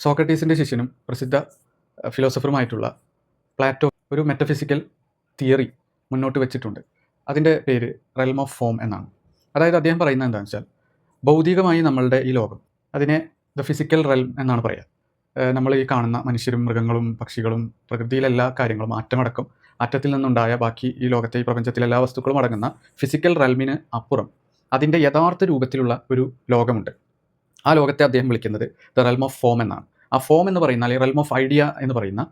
സോക്രട്ടീസിന്റെ ശിഷ്യനും പ്രസിദ്ധ ഫിലോസഫറുമായിട്ടുള്ള പ്ലാറ്റോ ഒരു മെറ്റഫിസിക്കൽ തിയറി മുന്നോട്ട് വെച്ചിട്ടുണ്ട്. അതിന്റെ പേര് റെൽം ഓഫ് ഫോം എന്നാണ്. അതായത് അദ്ദേഹം പറയുന്നത് എന്താണെന്ന് വെച്ചാൽ ഭൗതികമായി നമ്മളുടെ ഈ ലോകം അതിനെ ദ ഫിസിക്കൽ റെൽം എന്നാണ് പറയുക നമ്മൾ ഈ കാണുന്ന മനുഷ്യരും മൃഗങ്ങളും പക്ഷികളും പ്രകൃതിയിലെ എല്ലാ കാര്യങ്ങളും ആറ്റമടക്കം ആറ്റത്തിൽ നിന്നുണ്ടായ ബാക്കി ഈ ലോകത്തെ ഈ പ്രപഞ്ചത്തിലെ എല്ലാ വസ്തുക്കളും അടങ്ങുന്ന ഫിസിക്കൽ റെൽമിന് അപ്പുറം അതിന്റെ യഥാർത്ഥ രൂപത്തിലുള്ള ഒരു ലോകമുണ്ട്. ആ ലോകത്തെ അദ്ദേഹം വിളിക്കുന്നത് ദ റെൽം ഓഫ് ഫോം എന്നാണ്. ആ ഫോം എന്ന് പറയുന്ന അല്ലെങ്കിൽ റെൽം ഓഫ് ഐഡിയ എന്ന് പറയുന്ന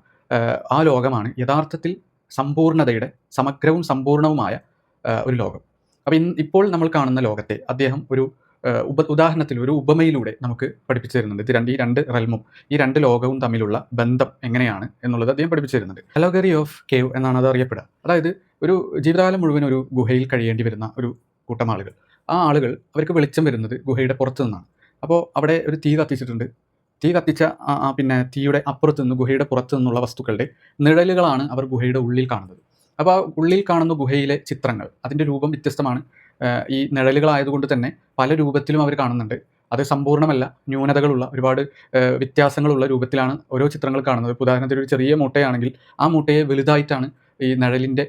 ആ ലോകമാണ് യഥാർത്ഥത്തിൽ സമ്പൂർണതയുടെ സമഗ്രവും സമ്പൂർണവുമായ ഒരു ലോകം. അപ്പോൾ ഇന്ന് ഇപ്പോൾ നമ്മൾ കാണുന്ന ലോകത്തെ അദ്ദേഹം ഒരു ഉപ ഉദാഹരണത്തിൽ ഒരു ഉപമയിലൂടെ നമുക്ക് പഠിപ്പിച്ചു തരുന്നുണ്ട്. ഇത് രണ്ട് ഈ രണ്ട് റെൽമും ഈ രണ്ട് ലോകവും തമ്മിലുള്ള ബന്ധം എങ്ങനെയാണ് എന്നുള്ളത് അദ്ദേഹം പഠിപ്പിച്ചു തരുന്നുണ്ട്. അലോഗറി ഓഫ് കേവ് എന്നാണ് അത് അറിയപ്പെടുക. അതായത് ഒരു ജീവിതകാലം മുഴുവൻ ഒരു ഗുഹയിൽ കഴിയേണ്ടി വരുന്ന ഒരു കൂട്ടം ആളുകൾ. ആ ആളുകൾ അവർക്ക് വെളിച്ചം വരുന്നത് ഗുഹയുടെ പുറത്തു നിന്നാണ്. അപ്പോൾ അവിടെ ഒരു തീ കത്തിച്ചിട്ടുണ്ട്. തീ കത്തിച്ച പിന്നെ തീയുടെ അപ്പുറത്ത് നിന്ന് ഗുഹയുടെ പുറത്തു നിന്നുള്ള വസ്തുക്കളുടെ നിഴലുകളാണ് അവർ ഗുഹയുടെ ഉള്ളിൽ കാണുന്നത്. അപ്പോൾ ആ ഉള്ളിൽ കാണുന്ന ഗുഹയിലെ ചിത്രങ്ങൾ അതിന്റെ രൂപം വ്യത്യസ്തമാണ്. ഈ നിഴലുകളായതുകൊണ്ട് തന്നെ പല രൂപത്തിലും അവർ കാണുന്നുണ്ട്. അത് സമ്പൂർണമല്ല ന്യൂനതകളുള്ള ഒരുപാട് വ്യത്യാസങ്ങളുള്ള രൂപത്തിലാണ് ഓരോ ചിത്രങ്ങൾ കാണുന്നത്. ഉദാഹരണത്തിന് ഒരു ചെറിയ മുട്ടയാണെങ്കിൽ ആ മുട്ടയെ വലുതായിട്ടാണ് ഈ നിഴലിന്റെ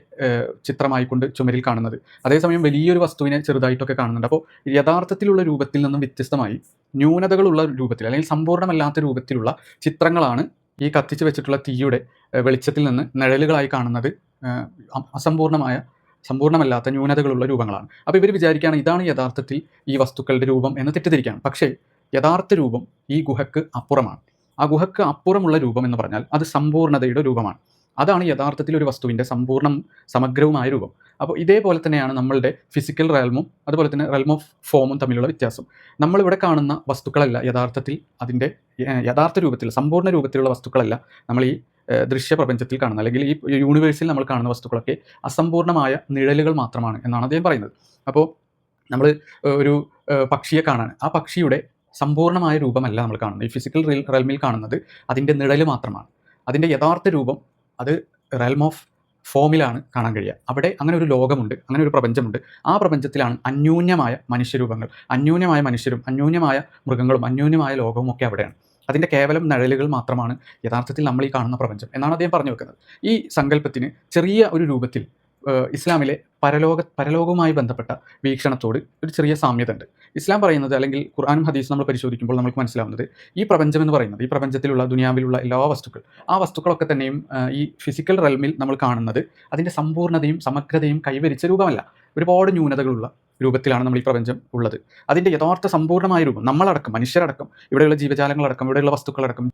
ചിത്രമായിക്കൊണ്ട് ചുമരിൽ കാണുന്നത്. അതേസമയം വലിയൊരു വസ്തുവിനെ ചെറുതായിട്ടൊക്കെ കാണുന്നുണ്ട്. അപ്പോൾ യഥാർത്ഥത്തിലുള്ള രൂപത്തിൽ നിന്നും വ്യത്യസ്തമായി ന്യൂനതകളുള്ള രൂപത്തിൽ അല്ലെങ്കിൽ സമ്പൂർണമല്ലാത്ത രൂപത്തിലുള്ള ചിത്രങ്ങളാണ് ഈ കത്തിച്ച് വെച്ചിട്ടുള്ള തീയുടെ വെളിച്ചത്തിൽ നിന്ന് നിഴലുകളായി കാണുന്നത് അസമ്പൂർണമായ സമ്പൂർണമല്ലാത്ത ന്യൂനതകളുള്ള രൂപങ്ങളാണ്. അപ്പോൾ ഇവർ വിചാരിക്കുകയാണ് ഇതാണ് യഥാർത്ഥത്തിൽ ഈ വസ്തുക്കളുടെ രൂപം എന്ന് തെറ്റിദ്ധരിക്കുകയാണ്. പക്ഷേ യഥാർത്ഥ രൂപം ഈ ഗുഹക്ക് അപ്പുറമാണ്. ആ ഗുഹക്ക് അപ്പുറമുള്ള രൂപം എന്ന് പറഞ്ഞാൽ അത് സമ്പൂർണതയുടെ രൂപമാണ്. അതാണ് യഥാർത്ഥത്തിൽ ഒരു വസ്തുവിന്റെ സമ്പൂർണ സമഗ്രവുമായ രൂപം. അപ്പോൾ ഇതേപോലെ തന്നെയാണ് നമ്മളുടെ ഫിസിക്കൽ റയൽമും അതുപോലെ തന്നെ റെൽം ഓഫ് ഫോമും തമ്മിലുള്ള വ്യത്യാസം. നമ്മളിവിടെ കാണുന്ന വസ്തുക്കളല്ല യഥാർത്ഥത്തിൽ അതിന്റെ യഥാർത്ഥ രൂപത്തിൽ സമ്പൂർണ രൂപത്തിലുള്ള വസ്തുക്കളല്ല നമ്മൾ ഈ ദൃശ്യ പ്രപഞ്ചത്തിൽ കാണുന്ന അല്ലെങ്കിൽ ഈ യൂണിവേഴ്സിൽ നമ്മൾ കാണുന്ന വസ്തുക്കളൊക്കെ അസമ്പൂർണമായ നിഴലുകൾ മാത്രമാണ് എന്നാണ് അദ്ദേഹം പറയുന്നത്. അപ്പോൾ നമ്മൾ ഒരു പക്ഷിയെ കാണാൻ ആ പക്ഷിയുടെ സമ്പൂർണമായ രൂപമല്ല നമ്മൾ കാണുന്നത്. ഈ ഫിസിക്കൽ റെൽമിൽ കാണുന്നത് അതിന്റെ നിഴൽ മാത്രമാണ്. അതിന്റെ യഥാർത്ഥ രൂപം അത് റെൽം ഓഫ് ഫോമിലാണ് കാണാൻ കഴിയുക. അവിടെ അങ്ങനെ ഒരു ലോകമുണ്ട് അങ്ങനെ ഒരു പ്രപഞ്ചമുണ്ട്. ആ പ്രപഞ്ചത്തിലാണ് അന്യൂന്യമായ മനുഷ്യരൂപങ്ങൾ അന്യൂന്യമായ മനുഷ്യരും അന്യൂന്യമായ മൃഗങ്ങളും അന്യൂന്യമായ ലോകവും ഒക്കെ അവിടെയാണ്. അതിന്റെ കേവലം നിഴലുകൾ മാത്രമാണ് യഥാർത്ഥത്തിൽ നമ്മൾ ഈ കാണുന്ന പ്രപഞ്ചം എന്നാണ് അദ്ദേഹം പറഞ്ഞു വെക്കുന്നത്. ഈ സങ്കല്പത്തിന് ചെറിയ ഒരു രൂപത്തിൽ ഇസ്ലാമിലെ പരലോക പരലോകവുമായി ബന്ധപ്പെട്ട വീക്ഷണത്തോട് ഒരു ചെറിയ സാമ്യത ഉണ്ട് ഇസ്ലാം പറയുന്നത് അല്ലെങ്കിൽ ഖുർആാനും ഹദീസും നമ്മൾ പരിശോധിക്കുമ്പോൾ നമുക്ക് മനസ്സിലാവുന്നത് ഈ പ്രപഞ്ചം എന്ന് പറയുന്നത് ഈ പ്രപഞ്ചത്തിലുള്ള ദുനിയാവിലുള്ള എല്ലാ വസ്തുക്കൾ ആ വസ്തുക്കളൊക്കെ തന്നെയും ഈ ഫിസിക്കൽ റെൽമിൽ നമ്മൾ കാണുന്നത് അതിന്റെ സമ്പൂർണതയും സമഗ്രതയും കൈവരിച്ച രൂപമല്ല. ഒരുപാട് ന്യൂനതകളുള്ള രൂപത്തിലാണ് നമ്മൾ ഈ പ്രപഞ്ചം ഉള്ളത്. അതിന്റെ യഥാർത്ഥ സമ്പൂർണമായ രൂപം നമ്മളടക്കം മനുഷ്യരടക്കം ഇവിടെയുള്ള ജീവജാലങ്ങളടക്കം ഇവിടെയുള്ള വസ്തുക്കളടക്കം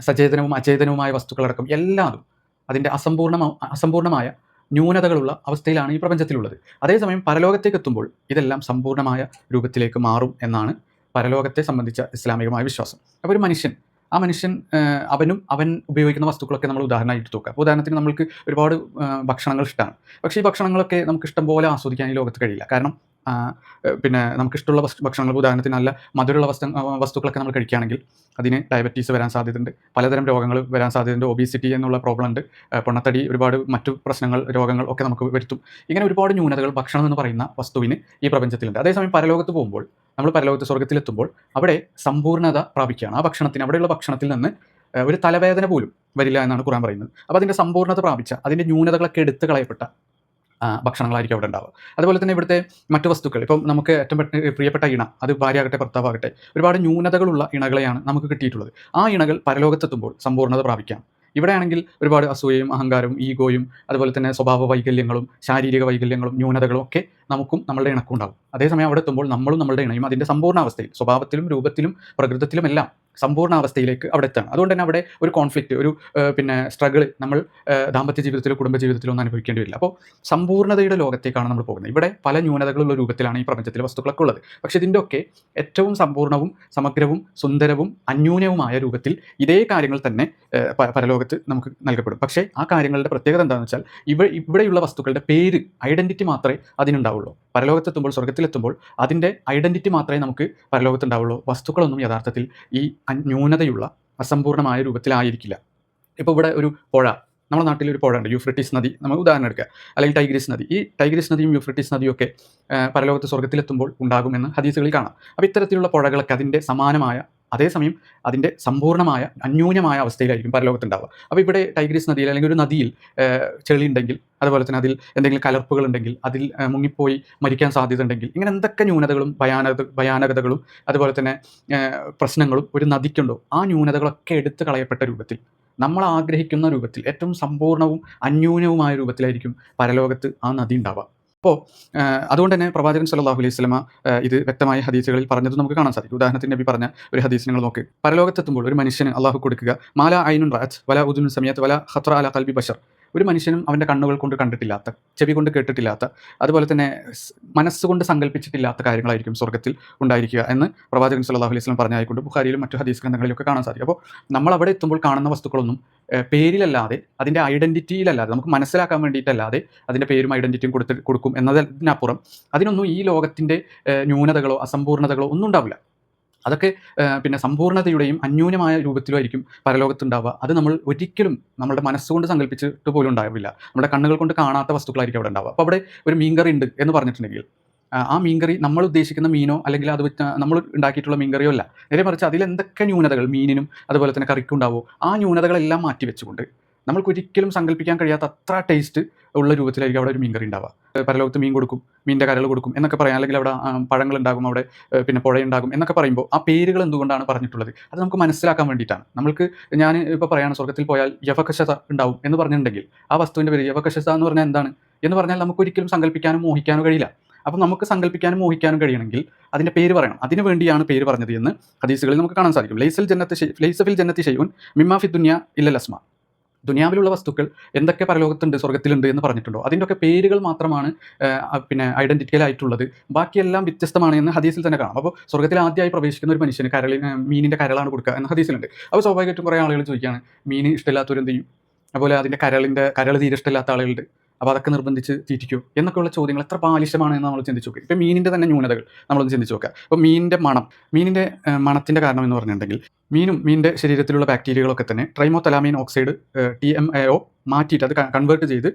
സചേതനവും അചേതനവുമായ വസ്തുക്കളടക്കം എല്ലാതും അതിന്റെ അസമ്പൂർണ അസമ്പൂർണമായ ന്യൂനതകളുള്ള അവസ്ഥയിലാണ് ഈ പ്രപഞ്ചത്തിലുള്ളത്. അതേസമയം പരലോകത്തേക്ക് എത്തുമ്പോൾ ഇതെല്ലാം സമ്പൂർണമായ രൂപത്തിലേക്ക് മാറും എന്നാണ് പരലോകത്തെ സംബന്ധിച്ച ഇസ്ലാമികമായ വിശ്വാസം. അപ്പോൾ ഒരു മനുഷ്യൻ ആ മനുഷ്യൻ അവനും അവൻ ഉപയോഗിക്കുന്ന വസ്തുക്കളൊക്കെ നമ്മൾ ഉദാഹരണമായിട്ട് നോക്കുക ഉദാഹരണത്തിന് നമ്മൾക്ക് ഒരുപാട് ഭക്ഷണങ്ങൾ ഇഷ്ടമാണ് പക്ഷേ ഈ ഭക്ഷണങ്ങളൊക്കെ നമുക്ക് ഇഷ്ടം പോലെ ആസ്വദിക്കാൻ ഈ ലോകത്ത് കഴിയില്ല. കാരണം പിന്നെ നമുക്കിഷ്ടമുള്ള ഭക്ഷണങ്ങൾ ഉദാഹരണത്തിന് നല്ല മധുരമുള്ള വസ്തു വസ്തുക്കളൊക്കെ നമ്മൾ കഴിക്കുകയാണെങ്കിൽ അതിന് ഡയബറ്റീസ് വരാൻ സാധ്യതയുണ്ട്. പലതരം രോഗങ്ങൾ വരാൻ സാധ്യതയുണ്ട്. ഒബീസിറ്റി എന്നുള്ള പ്രോബ്ലം ഉണ്ട്. പൊണ്ണത്തടി ഒരുപാട് മറ്റു പ്രശ്നങ്ങൾ രോഗങ്ങൾ ഒക്കെ നമുക്ക് വരുത്തും. ഇങ്ങനെ ഒരുപാട് ന്യൂനതകൾ ഭക്ഷണം എന്ന് പറയുന്ന വസ്തുവിന് ഈ പ്രപഞ്ചത്തിലുണ്ട്. അതേസമയം പരലോകത്ത് പോകുമ്പോൾ നമ്മൾ പരലോകത്ത് സ്വർഗത്തിലെത്തുമ്പോൾ അവിടെ സമ്പൂർണത പ്രാപിക്കുകയാണ്. ആ ഭക്ഷണത്തിന് അവിടെയുള്ള ഭക്ഷണത്തിൽ നിന്ന് ഒരു തലവേദന പോലും വരില്ല എന്നാണ് ഖുറാൻ പറയുന്നത്. അപ്പോൾ അതിന്റെ സമ്പൂർണത പ്രാപിച്ച അതിന്റെ ന്യൂനതകളൊക്കെ എടുത്തു കളയപ്പെട്ട ഭക്ഷണങ്ങളായിരിക്കും അവിടെ ഉണ്ടാവുക. അതുപോലെ തന്നെ ഇവിടുത്തെ മറ്റു വസ്തുക്കൾ. ഇപ്പം നമുക്ക് ഏറ്റവും പെട്ട- പ്രിയപ്പെട്ട ഇണ അത് ഭാര്യയാകട്ടെ ഭർത്താവാകട്ടെ ഒരുപാട് ന്യൂനതകളുള്ള ഇണകളെയാണ് നമുക്ക് കിട്ടിയിട്ടുള്ളത്. ആ ഇണകൾ പരലോകത്തെത്തുമ്പോൾ സമ്പൂർണത പ്രാപിക്കാം. ഇവിടെയാണെങ്കിൽ ഒരുപാട് അസൂയയും അഹങ്കാരവും ഈഗോയും അതുപോലെ തന്നെ സ്വഭാവ വൈകല്യങ്ങളും ശാരീരിക വൈകല്യങ്ങളും ന്യൂനതകളും ഒക്കെ നമുക്കും നമ്മളുടെ ഇണക്കും ഉണ്ടാവും. അതേസമയം അവിടെ എത്തുമ്പോൾ നമ്മളും നമ്മളുടെ ഇണയും അതിന്റെ സമ്പൂർണ അവസ്ഥയിൽ സ്വഭാവത്തിലും രൂപത്തിലും പ്രകൃതത്തിലും എല്ലാം സമ്പൂർണാവസ്ഥയിലേക്ക് അവിടെ എത്താണ് അതുകൊണ്ട് തന്നെ അവിടെ ഒരു കോൺഫ്ലിക്റ്റ് ഒരു പിന്നെ സ്ട്രഗിൾ നമ്മൾ ദാമ്പത്യ ജീവിതത്തിലോ കുടുംബ ജീവിതത്തിലോ ഒന്നും അനുഭവിക്കേണ്ടി വരില്ല. അപ്പോൾ സമ്പൂർണതയുടെ ലോകത്തേക്കാണ് നമ്മൾ പോകുന്നത്. ഇവിടെ പല ന്യൂനതകളുള്ള രൂപത്തിലാണ് ഈ പ്രപഞ്ചത്തിലെ വസ്തുക്കളൊക്കെ ഉള്ളത്. പക്ഷേ ഇതിന്റെ ഒക്കെ ഏറ്റവും സമ്പൂർണവും സമഗ്രവും സുന്ദരവും അന്യൂന്യവുമായ രൂപത്തിൽ ഇതേ കാര്യങ്ങൾ തന്നെ പരലോകത്ത് നമുക്ക് നൽകപ്പെടും. പക്ഷേ ആ കാര്യങ്ങളുടെ പ്രത്യേകത എന്താണെന്ന് വെച്ചാൽ ഇവ ഇവിടെയുള്ള വസ്തുക്കളുടെ പേര് ഐഡന്റിറ്റി മാത്രമേ അതിനുണ്ടാവുള്ളൂ. പരലോകത്തെത്തുമ്പോൾ സ്വർഗത്തിലെത്തുമ്പോൾ അതിന്റെ ഐഡന്റിറ്റി മാത്രമേ നമുക്ക് പരലോകത്തുണ്ടാവുള്ളൂ. വസ്തുക്കളൊന്നും യഥാർത്ഥത്തിൽ ഈ ന്യൂനതയുള്ള അസമ്പൂർണമായ രൂപത്തിലായിരിക്കില്ല. ഇപ്പോൾ ഇവിടെ ഒരു പുഴ. നമ്മുടെ നാട്ടിൽ ഒരു പുഴ ഉണ്ട്. യൂഫ്രട്ടീസ് നദി. നമ്മൾ ഉദാഹരണം എടുക്കുക അല്ലെങ്കിൽ ടൈഗ്രീസ് നദി. ഈ ടൈഗ്രീസ് നദിയും യൂഫ്രട്ടീസ് നദിയും ഒക്കെ പരലോകത്ത് സ്വർഗത്തിലെത്തുമ്പോൾ ഉണ്ടാകുമെന്ന് ഹദീസുകളിൽ കാണാം. അപ്പോൾ ഇത്തരത്തിലുള്ള പുഴകളൊക്കെ അതിന്റെ സമാനമായ അതേസമയം അതിന്റെ സമ്പൂർണമായ അന്യൂനമായ അവസ്ഥയിലായിരിക്കും പരലോകത്തുണ്ടാവുക. അപ്പോൾ ഇവിടെ ടൈഗ്രീസ് നദിയിൽ അല്ലെങ്കിൽ ഒരു നദിയിൽ ചെളി ഉണ്ടെങ്കിൽ അതുപോലെ തന്നെ അതിൽ എന്തെങ്കിലും കലർപ്പുകൾ ഉണ്ടെങ്കിൽ അതിൽ മുങ്ങിപ്പോയി മരിക്കാൻ സാധ്യത ഉണ്ടെങ്കിൽ ഇങ്ങനെ എന്തൊക്കെ ന്യൂനതകളും ഭയാനക ഭയാനകതകളും അതുപോലെ തന്നെ പ്രശ്നങ്ങളും ഒരു നദിക്കുണ്ടോ? ആ ന്യൂനതകളൊക്കെ എടുത്തു കളയപ്പെട്ട രൂപത്തിൽ നമ്മൾ ആഗ്രഹിക്കുന്ന രൂപത്തിൽ ഏറ്റവും സമ്പൂർണവും അന്യൂനവുമായ രൂപത്തിലായിരിക്കും പരലോകത്ത് ആ നദി ഉണ്ടാവുക. അപ്പോൾ അതുകൊണ്ട് തന്നെ പ്രവാചകൻ സല്ലാഹു അലൈഹി സ്വലമ ഇത് വ്യക്തമായ ഹദീസുകളിൽ പറഞ്ഞത് നമുക്ക് കാണാൻ സാധിക്കും. ഉദാഹരണത്തിന് നബി പറഞ്ഞ ഒരു ഹദീസ് നിങ്ങൾ നോക്ക്. പരലോകത്തെത്തുമ്പോൾ ഒരു മനുഷ്യന് അള്ളാഹു കൊടുക്കുക മാല ഐനുൻ റാത്ത് വല ഉദുൻ സമയത്ത് വല ഖത്ര അല കൽബി ബഷർ. ഒരു മനുഷ്യനും അവന്റെ കണ്ണുകൾ കൊണ്ട് കണ്ടിട്ടില്ലാത്ത ചെവി കൊണ്ട് കേട്ടിട്ടില്ലാത്ത അതുപോലെ തന്നെ മനസ്സുകൊണ്ട് സങ്കല്പിച്ചിട്ടില്ലാത്ത കാര്യങ്ങളായിരിക്കും സ്വർഗത്തിൽ ഉണ്ടായിരിക്കുക എന്ന് പ്രവാചകൻ സല്ലല്ലാഹു അലൈഹി സ്വലം പറഞ്ഞായിക്കൊണ്ട് ബുഖാരിയിലും മറ്റു ഹദീസ് ഗ്രന്ഥങ്ങളിലൊക്കെ കാണാൻ സാധിക്കും. അപ്പോൾ നമ്മൾ അവിടെ എത്തുമ്പോൾ കാണുന്ന വസ്തുക്കളൊന്നും പേരിലല്ലാതെ അതിന്റെ ഐഡന്റിറ്റിയിലല്ലാതെ നമുക്ക് മനസ്സിലാക്കാൻ വേണ്ടിയിട്ടല്ലാതെ അതിന്റെ പേരും ഐഡന്റിറ്റിയും കൊടുത്ത് കൊടുക്കും എന്നതിനപ്പുറം അതിനൊന്നും ഈ ലോകത്തിന്റെ ന്യൂനതകളോ അസമ്പൂർണതകളോ ഒന്നും ഉണ്ടാവില്ല. അതൊക്കെ പിന്നെ സമ്പൂർണതയുടെയും അന്യൂനമായ രൂപത്തിലുമായിരിക്കും പരലോകത്തുണ്ടാവുക. അത് നമ്മൾ ഒരിക്കലും നമ്മുടെ മനസ്സുകൊണ്ട് സങ്കല്പിച്ചിട്ട് പോലും ഉണ്ടാവില്ല. നമ്മുടെ കണ്ണുകൾ കൊണ്ട് കാണാത്ത വസ്തുക്കളായിരിക്കും അവിടെ ഉണ്ടാവുക. അപ്പോൾ അവിടെ ഒരു മീൻകറി ഉണ്ട് എന്ന് പറഞ്ഞിട്ടുണ്ടെങ്കിൽ ആ, മീൻകറി നമ്മൾ ഉദ്ദേശിക്കുന്ന മീനോ അല്ലെങ്കിൽ അത് വെച്ച് നമ്മൾ ഉണ്ടാക്കിയിട്ടുള്ള മീൻകറിയോ അല്ല. നേരെ മറിച്ച് അതിൽ എന്തൊക്കെ ന്യൂനതകൾ മീനിനും അതുപോലെ തന്നെ കറിക്കുണ്ടാവോ ആ ന്യൂനതകളെല്ലാം മാറ്റി വെച്ചുകൊണ്ട് നമ്മൾക്ക് ഒരിക്കലും സങ്കല്പിക്കാൻ കഴിയാത്ത അത്ര ടേസ്റ്റ് ഉള്ള രൂപത്തിലായിരിക്കും അവിടെ ഒരു മീൻകറി ഉണ്ടാവുക. പരലോകത്ത് മീൻ കൊടുക്കും മീന്റെ കരൾ കൊടുക്കും എന്നൊക്കെ പറയാം. അല്ലെങ്കിൽ അവിടെ പഴങ്ങൾ ഉണ്ടാകും അവിടെ പിന്നെ പിന്നെ പുഴയുണ്ടാകും എന്നൊക്കെ പറയുമ്പോൾ ആ പേരുകൾ എന്തുകൊണ്ടാണ് പറഞ്ഞിട്ടുള്ളത്? അത് നമുക്ക് മനസ്സിലാക്കാൻ വേണ്ടിയിട്ടാണ്. നമുക്ക് ഞാൻ ഇപ്പോൾ പറയാണ് സ്വർഗത്തിൽ പോയാൽ യവകശത ഉണ്ടാവും എന്ന് പറഞ്ഞിട്ടുണ്ടെങ്കിൽ ആ വസ്തുവിന്റെ പേര് യവകശത എന്ന് പറഞ്ഞാൽ എന്താണ്? എന്ന് പറഞ്ഞാൽ നമുക്ക് ഒരിക്കലും സങ്കല്പിക്കാനും മോഹിക്കാനും കഴിയില്ല. അപ്പം നമുക്ക് സങ്കല്പിക്കാനും മോഹിക്കാനും കഴിയണമെങ്കിൽ അതിന്റെ പേര് പറയണം. അതിനു വേണ്ടിയാണ് പേര് പറഞ്ഞത് എന്ന് ഹദീസുകളിൽ നമുക്ക് കാണാൻ സാധിക്കും. ലൈസൽ ജന്നത്ത് ലൈസഫിൽ ജന്നത്തി ഷെയ്യുൻ മിമ്മാഫി ദുനിയ ഇല്ല ലസ്മ ദുനിയാവിലുള്ള വസ്തുക്കൾ എന്തൊക്കെ പരലോകത്തുണ്ട് സ്വർഗത്തിലുണ്ട് എന്ന് പറഞ്ഞിട്ടുണ്ടോ? അതിന്റെയൊക്കെ പേരുകൾ മാത്രമാണ് പിന്നെ ഐഡന്റിറ്റിക്കലായിട്ടുള്ളത് ബാക്കിയെല്ലാം വ്യത്യസ്തമാണ് എന്ന് ഹദീസിൽ തന്നെ കാണാം. അപ്പോൾ സ്വർഗത്തിൽ ആദ്യമായി പ്രവേശിക്കുന്ന ഒരു മനുഷ്യന് കരളിൽ മീനിന്റെ കരളാണ് കൊടുക്കുക എന്ന് ഹദീസിലുണ്ട്. അപ്പോൾ സ്വാഭാവികമായിട്ടും കുറേ ആളുകൾ ചോദിക്കുകയാണ് മീൻ ഇഷ്ടമില്ലാത്തവരെന്ത് ചെയ്യും? അതുപോലെ അതിന്റെ കരളിന്റെ കരൾ തീരെ ഇഷ്ടമില്ലാത്ത ആളുകളുണ്ട്. അപ്പോൾ അതൊക്കെ നിർബന്ധിച്ച് തീറ്റിക്കോ എന്നൊക്കെയുള്ള ചോദ്യങ്ങൾ എത്ര ബാലിശമാണ് എന്ന് നമ്മൾ ചിന്തിച്ച് നോക്കുക. ഇപ്പോൾ മീനിന്റെ തന്നെ ന്യൂനതകൾ നമ്മളൊന്ന് ചിന്തിച്ച് നോക്കുക. അപ്പോൾ മീനിന്റെ മണം മീനിന്റെ മണത്തിന്റെ കാരണം എന്ന് പറഞ്ഞിട്ടുണ്ടെങ്കിൽ മീനും മീനിന്റെ ശരീരത്തിലുള്ള ബാക്ടീരിയകളൊക്കെ തന്നെ trimethylamine oxide T M A O മാറ്റിയിട്ട് അത് കൺവേർട്ട് ചെയ്ത്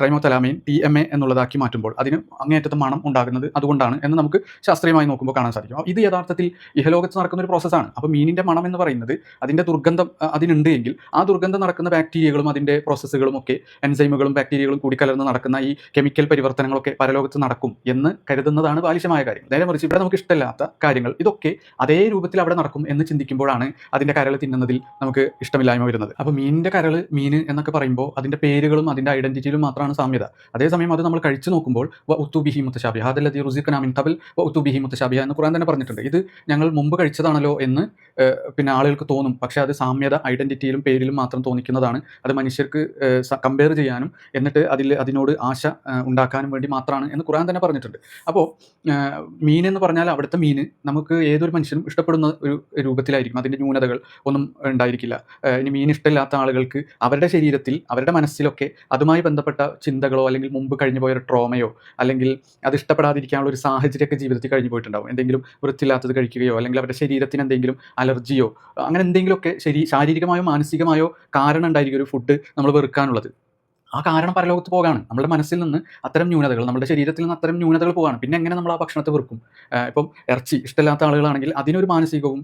ട്രൈമോതലാമൈൻ ടി എം എ എന്നുള്ളതാക്കി മാറ്റുമ്പോൾ അതിന് അങ്ങേയറ്റത്തെ മണം ഉണ്ടാകുന്നത് അതുകൊണ്ടാണ് എന്ന് നമുക്ക് ശാസ്ത്രീയമായി നോക്കുമ്പോൾ കാണാൻ സാധിക്കും. ഇത് യഥാർത്ഥത്തിൽ ഇഹലോകത്ത് നടക്കുന്ന ഒരു പ്രോസസ്സാണ് അപ്പോൾ മീനിന്റെ മണം എന്ന് പറയുന്നത് അതിന്റെ ദുർഗന്ധം അതിനുണ്ട് എങ്കിൽ ആ ദുർഗന്ധം നടക്കുന്ന ബാക്ടീരിയകളും അതിന്റെ പ്രോസസ്സുകളും ഒക്കെ എൻസൈമുകളും ബാക്ടീരിയകളും കൂടിക്കലർന്ന് നടക്കുന്ന ഈ കെമിക്കൽ പരിവർത്തനങ്ങളൊക്കെ പരലോകത്ത് നടക്കും എന്ന് കരുതുന്നതാണ് ബാലിശമായ കാര്യം. നേരെ മറിച്ച് ഇവിടെ നമുക്ക് ഇഷ്ടമില്ലാത്ത കാര്യങ്ങൾ. ഇതൊക്കെ അതേ രൂപത്തിൽ അവിടെ നടക്കും എന്ന് ചിന്തിക്കുമ്പോഴാണ് അതിന്റെ കരൾ തിന്നുന്നതിൽ നമുക്ക് ഇഷ്ടമില്ലായ്മ വരുന്നത്. അപ്പോൾ മീനിന്റെ കരൾ മീൻ എന്നൊക്കെ പറയുമ്പോൾ അതിന്റെ പേരുകളും അതിന്റെ ഐഡന്റിറ്റിയിലും മാത്രമാണ് സാമ്യത. അതേസമയം അത് നമ്മൾ കഴിച്ചു നോക്കുമ്പോൾ വ ഉത്തുബിഹി മുത്തശാബിഹ അതല്ലതി റുസിഖനാമിൻ തബൽ വ ഉത്തുബിഹി മുത്തശാബിഹ എന്ന് ഖുറാൻ തന്നെ പറഞ്ഞിട്ടുണ്ട്. ഇത് ഞങ്ങൾ മുമ്പ് കഴിച്ചതാണല്ലോ എന്ന് പിന്നെ ആളുകൾക്ക് തോന്നും. പക്ഷേ അത് സാമ്യത ഐഡന്റിറ്റിയിലും പേരിലും മാത്രം തോന്നിക്കുന്നതാണ്. അത് മനുഷ്യർക്ക് കമ്പയർ ചെയ്യാനും എന്നിട്ട് അതിൽ അതിനോട് ആശ ഉണ്ടാക്കാനും വേണ്ടി മാത്രമാണ് എന്ന് ഖുറാൻ തന്നെ പറഞ്ഞിട്ടുണ്ട്. അപ്പോൾ മീൻ എന്ന് പറഞ്ഞാൽ അവിടുത്തെ മീൻ നമുക്ക് ഏതൊരു മനുഷ്യനും ഇഷ്ടപ്പെടുന്ന ഒരു രൂപത്തിലായിരിക്കും. അതിന്റെ ന്യൂനതകൾ ഒന്നും ഉണ്ടായിരിക്കില്ല. ഇനി മീൻ ഇഷ്ടമില്ലാത്ത ആളുകൾക്ക് അവരുടെ ശരീരത്തിൽ അവരുടെ മനസ്സിലൊക്കെ അതുമായി ബന്ധപ്പെട്ട ചിന്തകളോ അല്ലെങ്കിൽ മുമ്പ് കഴിഞ്ഞു പോയ ഒരു ട്രോമയോ അല്ലെങ്കിൽ അത് ഇഷ്ടപ്പെടാതിരിക്കാനുള്ള ഒരു സാഹചര്യമൊക്കെ ജീവിതത്തിൽ കഴിഞ്ഞു പോയിട്ടുണ്ടാവും. എന്തെങ്കിലും വൃത്തിയില്ലാത്തത് കഴിക്കുകയോ അല്ലെങ്കിൽ അവരുടെ ശരീരത്തിന് എന്തെങ്കിലും അലർജിയോ അങ്ങനെ എന്തെങ്കിലുമൊക്കെ ശരി ശാരീരികമായോ മാനസികമായോ കാരണം ഉണ്ടായിരിക്കും ഒരു ഫുഡ് നമ്മൾ വെറുക്കാനുള്ളത്. ആ കാരണം പരലോകത്ത് പോകാണ് നമ്മുടെ മനസ്സിൽ നിന്ന് അത്തരം ന്യൂനതകൾ നമ്മുടെ ശരീരത്തിൽ നിന്ന് അത്തരം ന്യൂനതകൾ പോകാണ് പിന്നെ എങ്ങനെ നമ്മൾ ആ ഭക്ഷണത്തെ വെറുക്കും? ഇപ്പം ഇറച്ചി ഇഷ്ടമില്ലാത്ത ആളുകളാണെങ്കിൽ അതിനൊരു മാനസികവും